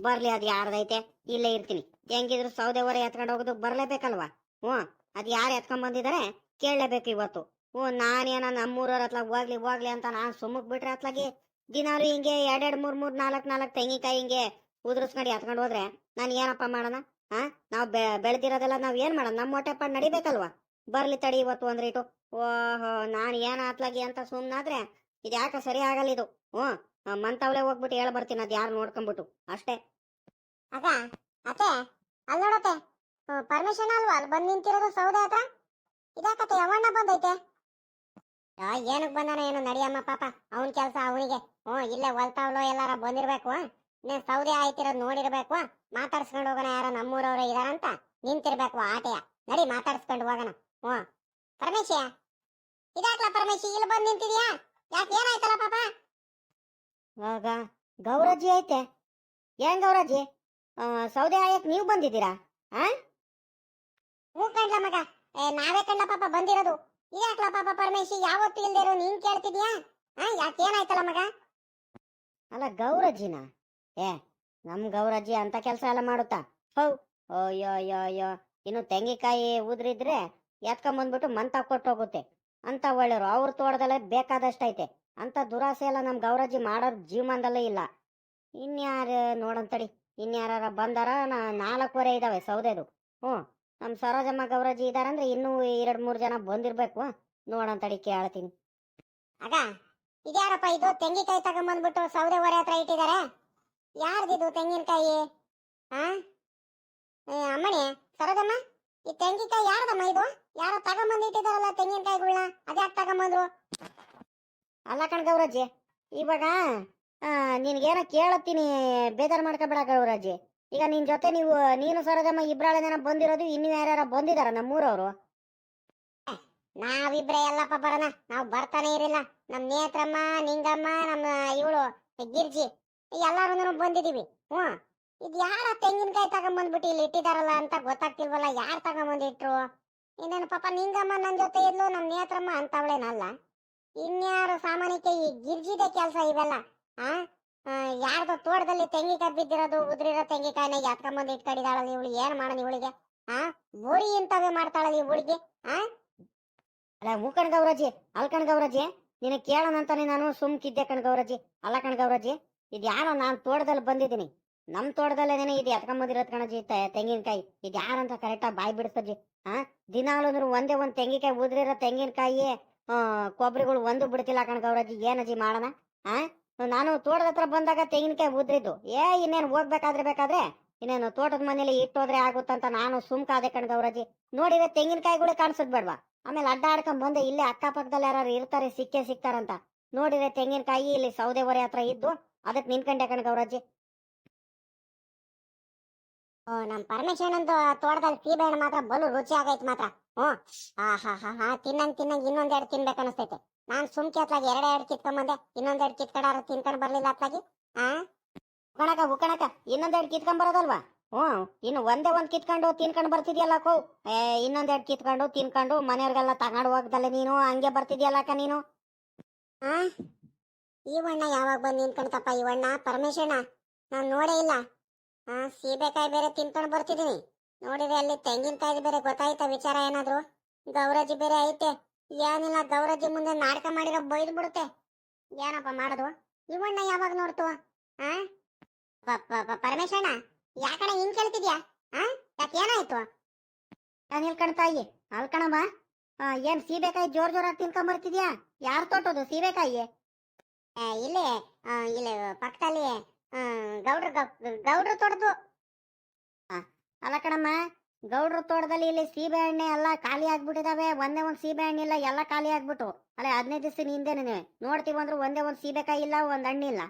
ಬರ್ಲಿ, ಅದು ಯಾರ್ದೈತೆ? ಇಲ್ಲೇ ಇರ್ತೀನಿ. ಹೆಂಗಿದ್ರು ಸೌದೆ ಹೊರ ಎತ್ಕೊಂಡು ಹೋಗೋದು ಬರ್ಲೇಬೇಕಲ್ವಾ? ಹ್ಞೂ, ಅದು ಯಾರು ಎತ್ಕೊಂಡ್ ಬಂದಿದ್ದಾರೆ ಕೇಳಲೇಬೇಕು ಇವತ್ತು. ಹ್ಞೂ, ನಾನೇನ ನಮ್ಮೂರವ್ರ ಹತ್ಲ ಹೋಗ್ಲಿ ಹೋಗ್ಲಿ ಅಂತ ನಾನು ಸುಮ್ಮಕ್ ಬಿಟ್ರೆ ಅತ್ಲಾಗಿ ದಿನಾಲು ಹಿಂಗೆ ಎರಡೆರಡು, ಮೂರ್ ಮೂರ್, ನಾಲ್ಕು ನಾಲ್ಕು ತೆಂಗಿನಕಾಯಿ ಹಿಂಗೆ ಉದುರಿಸ್ಕೊಂಡು ಎತ್ಕೊಂಡು ಹೋದ್ರೆ ನಾನು ಏನಪ್ಪ ಮಾಡೋಣ? ಹಾ? ನಾವು ಬೆಳೆದಿರೋದೆಲ್ಲ ನಾವು ಏನು ಮಾಡೋಣ ನಮ್ಮ ಹೊಟ್ಟೆ ನಡಿಬೇಕಲ್ವಾ? ಬರ್ಲಿ ತಡಿ ಇವತ್ತು ಒಂದ್ ರೇಟು. ಓಹೋ, ನಾನು ಏನ ಆತ್ಲಾಗಿ ಅಂತ ಸುಮ್ಮನಾದ್ರೆ ಇದು ಯಾಕೆ ಸರಿ ಆಗಲ್ಲ ಇದು? ಹ್ಞೂ ಮಂತವ್ಲೆ ಹೋಗ್ಬಿಟ್ಟು ಹೇಳ ಬರ್ತೀನಿ, ಅದು ಯಾರು ನೋಡ್ಕೊಂಬಿಟ್ಟು. ಅಷ್ಟೇ. ಅಕ್ಕ ಪರ್ಮಿಷನ್ ಅಲ್ವಾ? ಅಲ್ಲಿ ಬಂದ್ ನಿಂತಿರೋದು ಸೌದೆ ಹತ್ರ? ಇದಾಕತ್ತೆ ಯಾವಣ್ಣ ಬಂದೈತೆ? ಏನಕ್ಕೆ ಏನಕ್ ಬಂದಾನ ಏನು, ನಡಿಯಮ್ಮ ಪಾಪ, ಅವನ್ ಕೆಲ್ಸ ಅವನಿಗೆ. ಹ್ಞೂ, ಇಲ್ಲೇ ಹೊಲ್ತಾವ್ಲೋ ಎಲ್ಲಾರ ಬಂದಿರ್ಬೇಕು ನೀನ್ ಸೌದೆ ಆಯ್ತಿರೋದು ನೋಡಿರ್ಬೇಕು ಮಾತಾಡ್ಸ್ಕೊಂಡು ಹೋಗೋಣ ಯಾರೋ ನಮ್ಮೂರವ್ರು ಇದಾರಂತ ನಿಂತಿರ್ಬೇಕು ಆಟೆಯ. ನಡಿ ಮಾತಾಡ್ಸ್ಕೊಂಡು ಹೋಗೋಣ. ಹ್ಞೂ. ಪರಮೇಶಿಯ ಇದಾಕ್ಲ ಪರಮೇಶಿ ಇಲ್ಲಿ ಬಂದು ನಿಂತಿದ್ಯಾ? ಯಾಕೆ ಏನಾಯ್ತಲ್ಲ ಪಾಪ? ಆಗ ಗೌರಜ್ಜಿ ಐತೆ. ಏನ್ ಗೌರಜ್ಜಿ? ಆ, ಸೌದೆ ಆಯಕ್ ನೀವು ಬಂದಿದ್ದೀರಾ? ಆ? ಹ್ಞೂ ಕಣ್ಲ ಮಗ. ಏ, ನಾವೇ ಕಂಡ ಪಾಪ ಬಂದಿರೋದು. ಇದಾಕ್ಲ ಪಾಪ ಪರಮೇಶಿ ಯಾವತ್ತು ಇಲ್ದಿರೋ ನೀನ್ ಕೇಳ್ತಿದ್ಯಾ? ಹಾ ಯಾಕೆ ಏನಾಯ್ತಲ್ಲ ಮಗ? ಅಲ್ಲ ಗೌರಜ್ಜಿನ ಏ, ನಮ್ ಗೌರಜ್ಜಿ ಅಂತ ಕೆಲಸ ಎಲ್ಲ ಮಾಡುತ್ತಾ. ಹೌ, ಅಯ್ಯೋ ಅಯ್ಯೋ ಇನ್ನು ತೆಂಗಿಕಾಯಿ ಉದ್ರಿದ್ರೆ ಎತ್ಕೊಂಬಂದ್ಬಿಟ್ಟು ಮಂತ ಕೊಟ್ಟೋಗುತ್ತೆ ಅಂತ ಒಳ್ಳೆಯವರು ಅವ್ರ ತೋಟದಲ್ಲೇ ಬೇಕಾದಷ್ಟೈತೆ. ಅಂತ ದುರಾಸೆ ಎಲ್ಲ ನಮ್ಮ ಗೌರಜ್ಜಿ ಮಾಡೋರ್ ಜೀವಮಾನದಲ್ಲೇ ಇಲ್ಲ. ಇನ್ಯಾರು ನೋಡಂತಡಿ ಇನ್ಯಾರ ಬಂದಾರ, ನಾ, ನಾಲ್ಕೂವರೆ ಇದಾವೆ ಸೌದೆದು. ಹ್ಞೂ ನಮ್ಮ ಸರೋಜಮ್ಮ ಗೌರಜ್ಜಿ ಇದಾರಂದ್ರೆ ಇನ್ನೂ ಎರಡು, ಮೂರು ಜನ ಬಂದಿರ್ಬೇಕು. ನೋಡಂತಡಿ ಕೇಳ್ತೀನಿ. ಆಗ ಇದ್ಯಾರಪ್ಪ ಇದು? ತೆಂಗಿಕಾಯಿ ತಗೊಂಬಂದ್ಬಿಟ್ಟು ಸೌದೆ ಹೊರೆ ಹತ್ರ ಇಟ್ಟಿದ್ದಾರೆ ಯಾರ್ದಿದು ತೆಂಗಿನಕಾಯಿ? ಏ, ಅಮ್ಮಣಿ ಸರೋದಮ್ಮ ಈ ತೆಂಗಿನಕಾಯಿ ಯಾರದಮ್ಮ ಇದು? ಯಾರೋ ತಗೊಂಬಂದಿಟ್ಟಿದಾರಲ್ಲ ತೆಂಗಿನಕಾಯಿಗಳನ್ನ ಅದ್ಯಾಕೆ ತಗೊಂಬಂದ್ರು? ಅಲ್ಲ ಕಣ್ ಗೌರಜ್ಜಿ ಇವಾಗ ನಿನ್ಗೇನೋ ಕೇಳತ್ತೀನಿ ಬೇಜಾರು ಮಾಡ್ಕೊಬೇಡ ಗೌರಜ್ಜಿ. ಈಗ ನಿನ್ ಜೊತೆ ನೀವು ನೀನು ಸರದಮ್ಮ ಇಬ್ರಾಳೆ ಜನ ಬಂದಿರೋದು ಇನ್ನು ಯಾರ್ಯಾರ ಬಂದಿದಾರ ನಮ್ಮೂರವರು. ನಾವಿಬ್ರೆ ಎಲ್ಲಪ್ಪ ಬರೋಣ ನಾವು ಬರ್ತಾನೆ ಇರಿಲ್ಲ ನಮ್ ನೇತ್ರಮ್ಮ ನಿಂಗಮ್ಮ ನಮ್ಮ ಇವಳು ಗಿರ್ಜಿ ಎಲ್ಲಾರು ಬಂದಿದೀವಿ. ಹ್ಮ್ ಇದು ಯಾರ ತೆಂಗಿನಕಾಯಿ ತಗೊಂಬಂದ್ಬಿಟ್ಟು ಇಲ್ಲಿ ಇಟ್ಟಿದಾರಲ್ಲ ಅಂತ ಗೊತ್ತಾಗ್ತಿಲ್ವಲ್ಲ, ಯಾರು ತಗೊಂಬಂದಿಟ್ರು? ಇನ್ನೇನು ಪಾಪ ನಿಂಗಮ್ಮ ನನ್ನ ಜೊತೆ ಇದ್ಲು ನಮ್ಮ ನೇತ್ರಮ್ಮ ಅಂತವಳೇನಲ್ಲ ಇನ್ಯಾರು ಸಾಮಾನ್ಯಕ್ಕೆ ಈ ಗಿರ್ಜಿದೆ ಕೆಲಸ ಇವೆಲ್ಲ, ಆ? ಯಾರ್ದು ತೋಟದಲ್ಲಿ ತೆಂಗಿಕಾಯಿ ಬಿದ್ದಿರೋದು ಉದ್ರಿರೋ ತೆಂಗಿಕಾಯಿನ ಎತ್ಕೊಂಬಂದು ಇಟ್ಕೊಂಡಿದಾಳಲ್ಲ ಇವಳು, ಏನ್ ಮಾಡೋಣ ಇವಳಿಗೆ? ಆ? ಬೋರಿ ಇಂತವೇ ಮಾಡ್ತಾಳಲ್ಲ ಇವಳಿಗೆ, ಆ? ಅಲ್ಲ ಗೌರಜಿ ಅಲಕಣ್ ಅಲ್ ಕಣ್ ಗೌರಜ್ಜಿ, ನಿನಗೆ ಕೇಳೋಣ ಅಂತಾನೆ ನಾನು ಸುಮ್ಕಿದ್ದೆ ಕಣ್ ಗೌರಜಿ ಅಲ್ಲ ಕಣ್ ಗೌರಜ್ಜಿ. ಇದು ಯಾರೋ ನಾನು ತೋಟದಲ್ಲಿ ಬಂದಿದ್ದೀನಿ. ನಮ್ಮ ತೋಟದಲ್ಲೇನೆ ಇದು ಎತ್ಕೊಂಬಂದಿರೋದು ಕಣಜಿ ತೆಂಗಿನಕಾಯಿ. ಇದು ಯಾರಂತ ಕರೆಕ್ಟಾಗಿ ಬಾಯಿ ಬಿಡಿಸ್ತಜ್ಜಿ ಹಾ ದಿನಾಲು ಅಂದ್ರೆ ಒಂದೇ ಒಂದು ತೆಂಗಿನಕಾಯಿ ಉದ್ರಿರೋ ತೆಂಗಿನಕಾಯಿ ಆ, ಕೊಬ್ಬರಿಗಳು ಒಂದು ಬಿಡ್ತಿಲ್ಲ ಕಣ ಗೌರಜ್ಜಿ ಏನಜ್ಜಿ ಮಾಡೋಣ? ಹಾ ನಾನು ತೋಟದ ಹತ್ರ ಬಂದಾಗ ತೆಂಗಿನಕಾಯಿ ಉದ್ರಿದ್ದು. ಏ ಇನ್ನೇನು ಹೋಗ್ಬೇಕಾದ್ರೆ ಬೇಕಾದ್ರೆ ಇನ್ನೇನು ತೋಟದ ಮನೇಲಿ ಇಟ್ಟೋದ್ರೆ ಆಗುತ್ತಂತ ನಾನು ಸುಮ್ಕಾದೆ ಕಣ ಗೌರಜ್ಜಿ ನೋಡಿದ್ರೆ ತೆಂಗಿನಕಾಯಿಗಳೇ ಕಾಣಿಸೋದ್ ಬೇಡ್ವಾ? ಆಮೇಲೆ ಅಡ್ಡ ಆಡ್ಕೊಂಡ್ ಬಂದೆ ಇಲ್ಲೇ ಅಕ್ಕಪಕ್ಕದಲ್ಲಿ ಯಾರು ಇರ್ತಾರೆ ಸಿಕ್ಕೇ ಸಿಗ್ತಾರಂತ ನೋಡಿದ್ರೆ ತೆಂಗಿನಕಾಯಿ ಇಲ್ಲಿ ಸೌದೆ ಹೊರೆ ಹತ್ರ ಇದ್ದು ಅದಕ್ಕೆ ನಿಂತ್ಕೊಂಡೆ ಕಣ ಗೌರಾಜಿ ಓ, ನಮ್ ಪರಮೇಶ್ವರನಂದು ತೋಟದಲ್ಲಿ ಸೀಬೆಹಣ್ಣು ಮಾತ್ರ ಬಲು ರುಚಿ ಆಗೈತೆ ಮಾತ್ರ. ಹ್ಞೂ. ಹಾ ಹಾ ಹಾ ಹಾ ತಿನ್ನಂಗ್ ತಿನ್ನಂಗ್ ಇನ್ನೊಂದೆರಡು ತಿನ್ಬೇಕು ಅನಿಸ್ತೈತೆ. ನಾನ್ ಸುಮ್ಕೆ ಅತ್ಲಾಗಿ ಎರಡೆ ಎರಡು ಕಿತ್ಕೊಂಬಂದೆ ಇನ್ನೊಂದೆರಡು ಕಿತ್ಕೊಂಡಾರ ತಿನ್ಕೊಂಡ್ ಬರ್ಲಿಲ್ಲ ಅತ್ಲಾಗಿ. ಆ? ಉಕಣಕ ಉಕಣಕ ಇನ್ನೊಂದೆರಡು ಕಿತ್ಕೊಂಡ್ ಬರೋದಲ್ವಾ ಹ್ಞೂ. ಇನ್ನು ಒಂದೇ ಒಂದ್ ಕಿತ್ಕೊಂಡು ತಿನ್ಕೊಂಡು ಬರ್ತಿದ್ಯಲ್ಲ ಕೋ? ಏ ಇನ್ನೊಂದೆರಡು ಕಿತ್ಕೊಂಡು, ತಿನ್ಕೊಂಡು ಮನೆಯವ್ರಿಗೆಲ್ಲ ತಗೊಂಡು ಹೋಗ್ದಲ್ಲ ನೀನು, ಹಂಗೆ ಬರ್ತಿದ್ಯಲ್ಲಕ್ಕ ನೀನು? ಆ? ಇವಣ್ಣ ಯಾವಾಗ ಬಂದು ನಿಂತ್ಕೊಂತಪ್ಪ ಇವಣ್ಣ ಪರಮೇಶಣ್ಣ ನಾನು ನೋಡೇ ಇಲ್ಲ. ಆ, ಸೀಬೆಕಾಯಿ ಬೇರೆ ತಿನ್ಕೊಂಡು ಬರ್ತಿದ್ದೀನಿ. ನೋಡಿದ್ರೆ ಅಲ್ಲಿ ತೆಂಗಿನಕಾಯಿ ಬೇರೆ ಗೊತ್ತಾಯ್ತ ವಿಚಾರ ಏನಾದ್ರು? ಗೌರಜಿ ಬೇರೆ ಐತೆ. ಏನಿಲ್ಲ ಗೌರಜಿ ಮುಂದೆ ನಾಟಕ ಮಾಡಿರೋ ಬೈದು ಬಿಡುತ್ತೆ ಏನಪ್ಪ ಮಾಡೋದು? ಇವಣ್ಣ ಯಾವಾಗ ನೋಡ್ತು? ಹಾ ಯಾಕಣ ಪರಮೇಶಣ್ಣ ಯಾಕಣ್ಣ ಹಿಂಗ್ ಕೇಳ್ತಿದ್ಯಾ? ಹಾ ಯಾಕೆ ಏನಾಯ್ತು? ನಾನು ತಾಯಿ ಅಲ್ಕಣಮ್ಮ ಏನ್ ಸೀಬೆಕಾಯಿ ಜೋರ್ ಜೋರಾಗಿ ತಿನ್ಕೊಂಡ್ ಬರ್ತಿದ್ಯಾ ಯಾರು ತೊಟ್ಟೋದು ಸೀಬೆಕಾಯಿ? ಇಲ್ಲೇ ಇಲ್ಲಿ, ಪಕ್ಕದಲ್ಲಿ ಗೌಡ್ರ ಗೌಡ್ರು ತೋಟದ್ದು. ಅಲ್ಲ ಕಣಮ್ಮ, ಗೌಡ್ರ ತೋಟದಲ್ಲಿ ಇಲ್ಲಿ ಸೀಬೆ ಹಣ್ಣೆ ಎಲ್ಲ ಖಾಲಿ ಆಗ್ಬಿಟ್ಟಿದಾವೆ. ಒಂದೇ ಒಂದು ಸೀಬೆ ಹಣ್ಣಿಲ್ಲ ಎಲ್ಲ ಖಾಲಿ ಆಗ್ಬಿಟ್ಟು. ಅಲ್ಲ ಹದಿನೈದು ದಿವಸ ಹಿಂದೆನೇ ನೋಡ್ತೀವಿ ಅಂದ್ರೆ ಒಂದೇ ಒಂದು ಸೀಬೆಕಾಯಿ ಇಲ್ಲ, ಒಂದು ಹಣ್ಣಿಲ್ಲ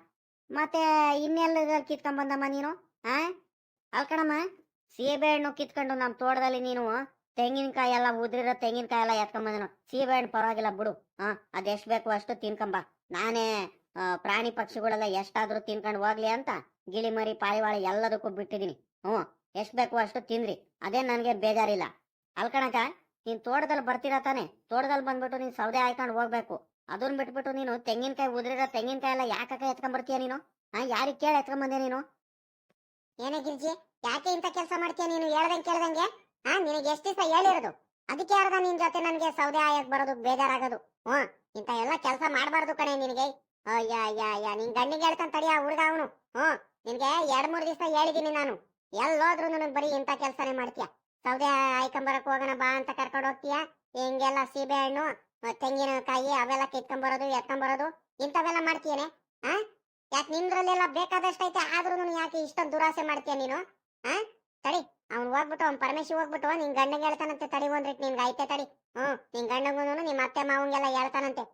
ಮತ್ತೆ ಇನ್ನೆಲ್ಲ ಕಿತ್ಕೊಂಡ್ ಬಂದಮ್ಮ ನೀನು? ಆ? ಅಲ್ ಕಣಮ್ಮ, ಸೀಬೆ ಹಣ್ಣು ಕಿತ್ಕೊಂಡು ನಮ್ಮ ತೋಟದಲ್ಲಿ ನೀನು ತೆಂಗಿನಕಾಯಿ ಎಲ್ಲ ಉದ್ರಿರೋ ತೆಂಗಿನಕಾಯಿ ಎಲ್ಲ ಎತ್ಕೊಂಡ್ ಬಂದನು. ಸೀಬೆ ಹಣ್ಣು ಪರವಾಗಿಲ್ಲ ಬಿಡು. ಹಾ ಅದೆಷ್ಟು ಬೇಕು ಅಷ್ಟು ತಿನ್ಕೊಂಬ. ನಾನೇ ಪ್ರಾಣಿ ಪಕ್ಷಿಗಳೆಲ್ಲ ಎಷ್ಟಾದ್ರೂ ತಿನ್ಕೊಂಡು ಹೋಗ್ಲಿ ಅಂತ ಗಿಳಿಮರಿ ಎಲ್ಲದಕ್ಕೂ ಬಿಟ್ಟಿದೀನಿ. ಹ್ಞೂ, ಎಷ್ಟು ಬೇಕು ಅಷ್ಟು ತಿನ್ರಿ ಅದೇ ನನಗೆ ಬೇಜಾರಿಲ್ಲ. ಅಲ್ಕಣಕ ನೀನ್ ತೋಟದಲ್ಲಿ ಬರ್ತೀರಾ ತಾನೆ? ತೋಟದಲ್ಲಿ ಬಂದ್ಬಿಟ್ಟು ನೀನ್ ಸೌದೆ ಹಾಯ್ಕೊಂಡು ಹೋಗ್ಬೇಕು. ಅದನ್ನ ಬಿಟ್ಬಿಟ್ಟು ನೀನು ತೆಂಗಿನಕಾಯಿ ಉದ್ರಿರೋ ತೆಂಗಿನಕಾಯಿ ಎಲ್ಲ ಯಾಕಕ್ಕ ಎತ್ಕೊಂಡ್ ಬರ್ತೀಯ ನೀನು? ಹಾ, ಯಾರಿಗೆ ಕೇಳಿ ಎತ್ಕೊಂಡ್ ಬಂದೆ ನೀನು? ಏನೇ ಗಿರ್ಜಿ, ಯಾಕೆ ಇಂಥ ಕೆಲಸ ಮಾಡ್ತೀಯ ನೀನು? ಹೇಳ್ದಂಗೆ ಕೇಳ್ದಂಗೆ? ಹಾ, ನಿನಗೆ ಎಷ್ಟು ದಿವಸ ಹೇಳಿರೋದು? ಅದಕ್ಕೆ ಯಾರ್ದ ನಿನ್ ಜೊತೆ ನನಗೆ ಸೌದೆ ಆಯಕ್ ಬರೋದು ಬೇಜಾರಾಗೋದು? ಹ್ಮ್ ಇಂಥ ಎಲ್ಲ ಕೆಲಸ ಮಾಡಬಾರ್ದು ಕಣೆ ನಿನಗೆ. ಅಯ್ಯ ನಿನ್ ಗಂಡಿಗೆ ಹೇಳ್ತಾನೆ ತಡಿ ಆ ಹುಡುಗ ಅವನು. ಹ್ಮ್ ನಿನ್ಗೆ ಎರಡ್ ಮೂರ್ ದಿವಸ ಹೇಳಿದೀನಿ ನಾನು. ಎಲ್ಲೋದ್ರು ನನಗೆ ಬರೀ ಇಂತ ಕೆಲಸನೇ ಮಾಡ್ತೀಯ? ಸೌದೆ ಆಯ್ಕೊಂಬರಕ್ ಹೋಗೋಣ ಬಾ ಅಂತ ಕರ್ಕೊಂಡು ಹೋಗ್ತೀಯ? ಹಿಂಗೆಲ್ಲ ಸೀಬೆ ಹಣ್ಣು, ತೆಂಗಿನಕಾಯಿ ಅವೆಲ್ಲ ಕಿತ್ಕೊಂಬರೋದು, ಎತ್ಕೊಂಬರೋದು, ಇಂಥವೆಲ್ಲ ಮಾಡ್ತೀಯನೆ? ಹಾ ಯಾಕೆ ನಿಂದ್ರಲ್ಲೆಲ್ಲ ಬೇಕಾದಷ್ಟೈತೆ ಆದ್ರೂ ಯಾಕೆ ಇಷ್ಟೊಂದು ದುರಾಸೆ ಮಾಡ್ತೀಯ ನೀನು? ಆ? ತಡಿ. ಅವ್ನು ಹೋಗ್ಬಿಟ್ಟು, ಅವ್ನು ಪರಮೇಶ್ ಹೋಗ್ಬಿಟ್ಟು, ನಿನ್ ಗಂಡಂಗೆ ಹೇಳ್ತಾನಂತೆ, ತಡಿ ಒಂದ್ರಿಟ್ ನಿನ್ಗೆ ಐತೆ ತಡಿ. ಹ್ಮ್, ನಿನ್ ಗಂಡಂಗೂ ನಿಮ್ಮ ಅತ್ತೆ ಮಾವಂಗೆಲ್ಲ ಹೇಳ್ತಾನಂತೆ.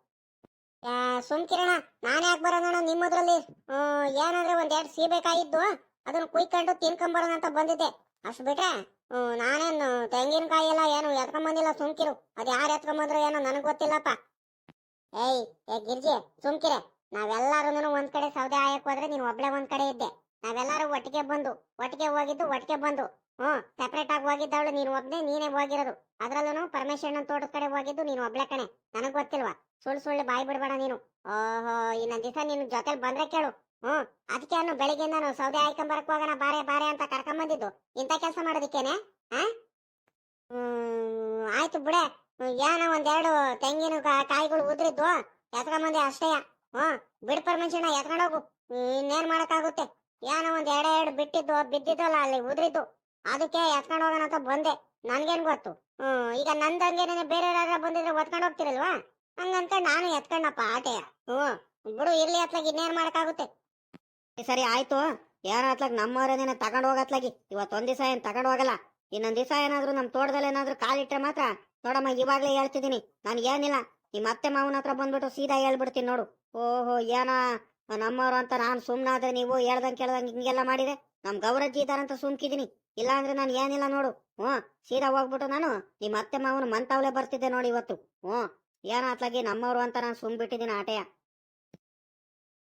ಸುಮ್ ಕಿರಣ, ನಾನ್ ಯಾಕೆ ಬರೋಣ ನಿಮ್ಮದ್ರಲ್ಲಿ ಹ್ಮ್, ಏನಂದ್ರೆ ಒಂದ್ ಎರಡು ಸೀಬೆಕಾಯಿ ಇದ್ದು ಅದನ್ನ ಕುಯ್ಕೊಂಡು ತಿನ್ಕೊಂಬರೋಣ ಅಂತ ಬಂದಿದ್ದೆ. ಅಷ್ಟು ಬಿಟ್ರೆ, ಹ್ಮ್, ನಾನೇನು ತೆಂಗಿನಕಾಯಿ ಎಲ್ಲ ಏನು ಎತ್ಕೊಂಬಂದಿಲ್ಲ ಸುಮ್ಕಿರು ಅದ್ ಯಾರು ಎತ್ಕೊಂಬಂದ್ರು ಏನೋ ನನಗ್ ಗೊತ್ತಿಲ್ಲಪ್ಪ. ಏಯ್, ಏ, ಗಿರ್ಜಿ ಸುಮ್ಕಿರೆ ನಾವೆಲ್ಲಾರು ಒಂದ್ ಕಡೆ ಸೌದೆ ಆಯಕ್ ಹೋದ್ರೆ ನೀನು ಒಬ್ಳೆ ಒಂದ್ ಕಡೆ ಇದ್ದೆ. ನಾವೆಲ್ಲಾರು ಒಟ್ಟಿಗೆ ಬಂದು, ಒಟ್ಟಿಗೆ ಹೋಗಿದ್ದು, ಒಟ್ಟಿಗೆ ಬಂದು. ಹ್ಮ್ ಸೆಪರೇಟ್ ಆಗಿ ಹೋಗಿದ್ದವಳು ನೀನು ಒಬ್ಬನೇ ನೀನೇ ಹೋಗಿರೋದು. ಅದ್ರಲ್ಲೂ ಪರಮೇಶ್ವರನ ತೋಟದ ಕಡೆ ಹೋಗಿದ್ದು ನೀನು ಒಬ್ಳೆ ಕಣೆ. ನನಗ್ ಗೊತ್ತಿಲ್ವಾ? ಸುಳ್ಳು ಸುಳ್ಳು ಬಾಯಿ ಬಿಡಬೇಡ ನೀನು. ಓಹೋ, ಇನ್ನೊಂದ್ ದಿವಸ ನಿನ್ ಜೊತೆಲಿ ಬಂದ್ರೆ ಕೇಳು. ಹ್ಮ್ ಅದಕ್ಕೆ ಅನ್ನು ಬೆಳಿಗ್ಗೆ ನಾನು ಸೌದೆ ಹಾಯ್ಕೊಂಬರಕ್ ಹೋಗೋಣ, ಬಾರೆ ಬಾರೆ ಅಂತ ಕರ್ಕೊಂಬಂದಿದ್ದು ಇಂಥ ಕೆಲಸ ಮಾಡೋದಿಕ್ಕೇನೆ? ಹ್ಮ್, ಆಯ್ತು ಬಿಡೆ. ಏನೋ ಒಂದೆರಡು ತೆಂಗಿನ ಕಾಯಿಗಳು ಕಾಯಿಗಳು ಎತ್ಕೊಂಡ್ ಬಂದೆ ಅಷ್ಟೇ. ಹ್ಮ್ ಬಿಡ್ ಪರಮೇಶ್ವರ ಎತ್ಕೊಂಡೋಗು ಇನ್ನೇನ್ ಮಾಡಕ್ಕಾಗುತ್ತೆ? ಏನೋ ಒಂದ್ ಎರಡು ಎರಡು ಬಿಟ್ಟಿದ್ದು, ಬಿದ್ದಿದ್ದಲ್ಲ ಅಲ್ಲಿ ಉದ್ರಿದ್ದು. ಅದಕ್ಕೆ ಎತ್ಕೊಂಡು ಹೋಗೋಣ ಅಂತ ಬಂದೆ. ನನ್ಗೇನ್ ಗೊತ್ತು? ಹ್ಮ್, ಈಗ ನಂದಂಗೇನೆ ಬೇರೆ ಯಾರು ಬಂದಿದ್ರೆ ಒತ್ಕೊಂಡು ಹೋಗ್ತಿರಲ್ವಾ? ಹಂಗಂತ ನಾನು ಎತ್ಕೊಂಡಪ್ಪ ಆಟೆಯ. ಹ್ಮ್, ಬಿಡು, ಇರ್ಲಿ ಅತ್ಲಾಗ, ಇನ್ನೇನ್ ಮಾಡಕ್ಕಾಗುತ್ತೆ? ಸರಿ, ಆಯ್ತು. ಯಾರ ಅತ್ಲಾಗ ನಮ್ಮವರೇನೇನ ತಗೊಂಡ್ ಹೋಗತ್ಲಾಗಿ ಇವತ್ತೊಂದ್ ದಿವಸ ಏನ್ ತಗೊಂಡ್ ಹೋಗಲ್ಲ. ಇನ್ನೊಂದ್ ದಿವಸ ಏನಾದ್ರು ನಮ್ ತೋಟದಲ್ಲಿ ಏನಾದ್ರು ಕಾಲಿಟ್ರೆ ಮಾತ್ರ ನೋಡಮ್ಮ, ಇವಾಗ್ಲೇ ಹೇಳ್ತಿದೀನಿ ನಾನು ಏನಿಲ್ಲ. ನಿಮ್ಮ ಅತ್ತೆ ಮಾವನ ಹತ್ರ ಬಂದ್ಬಿಟ್ಟು ಸೀದಾ ಹೇಳ್ಬಿಡ್ತೀನಿ ನೋಡು. ಓಹೋ, ಏನೋ ನಮ್ಮವ್ರು ಅಂತ ನಾನು ಸುಮ್ನಾದ್ರೆ ನೀವು ಹೇಳ್ದಂಗೆ ಕೇಳ್ದಂಗ್ ಹಿಂಗೆಲ್ಲ ಮಾಡಿದೆ. ನಮ್ಮ ಗೌರಜ್ಜಿ ಇದಾರಂತ ಸುಮ್ಕಿದೀನಿ. ಇಲ್ಲ ಅಂದ್ರೆ ನಾನು ಏನಿಲ್ಲ ನೋಡು. ಹ್ಞೂ, ಸೀದಾ ಹೋಗ್ಬಿಟ್ಟು ನಾನು ನಿಮ್ಮ ಅತ್ತೆ ಮಾವನ ಮಂತಾವ್ಲೆ ಬರ್ತಿದ್ದೆ ನೋಡಿ ಇವತ್ತು. ಹ್ಞೂ ಏನಾತ್ಲಾಗಿ ನಮ್ಮವರು ಅಂತ ನಾನು ಸುಮ್ ಬಿಟ್ಟಿದ್ದೀನಿ ಆಟೆಯ.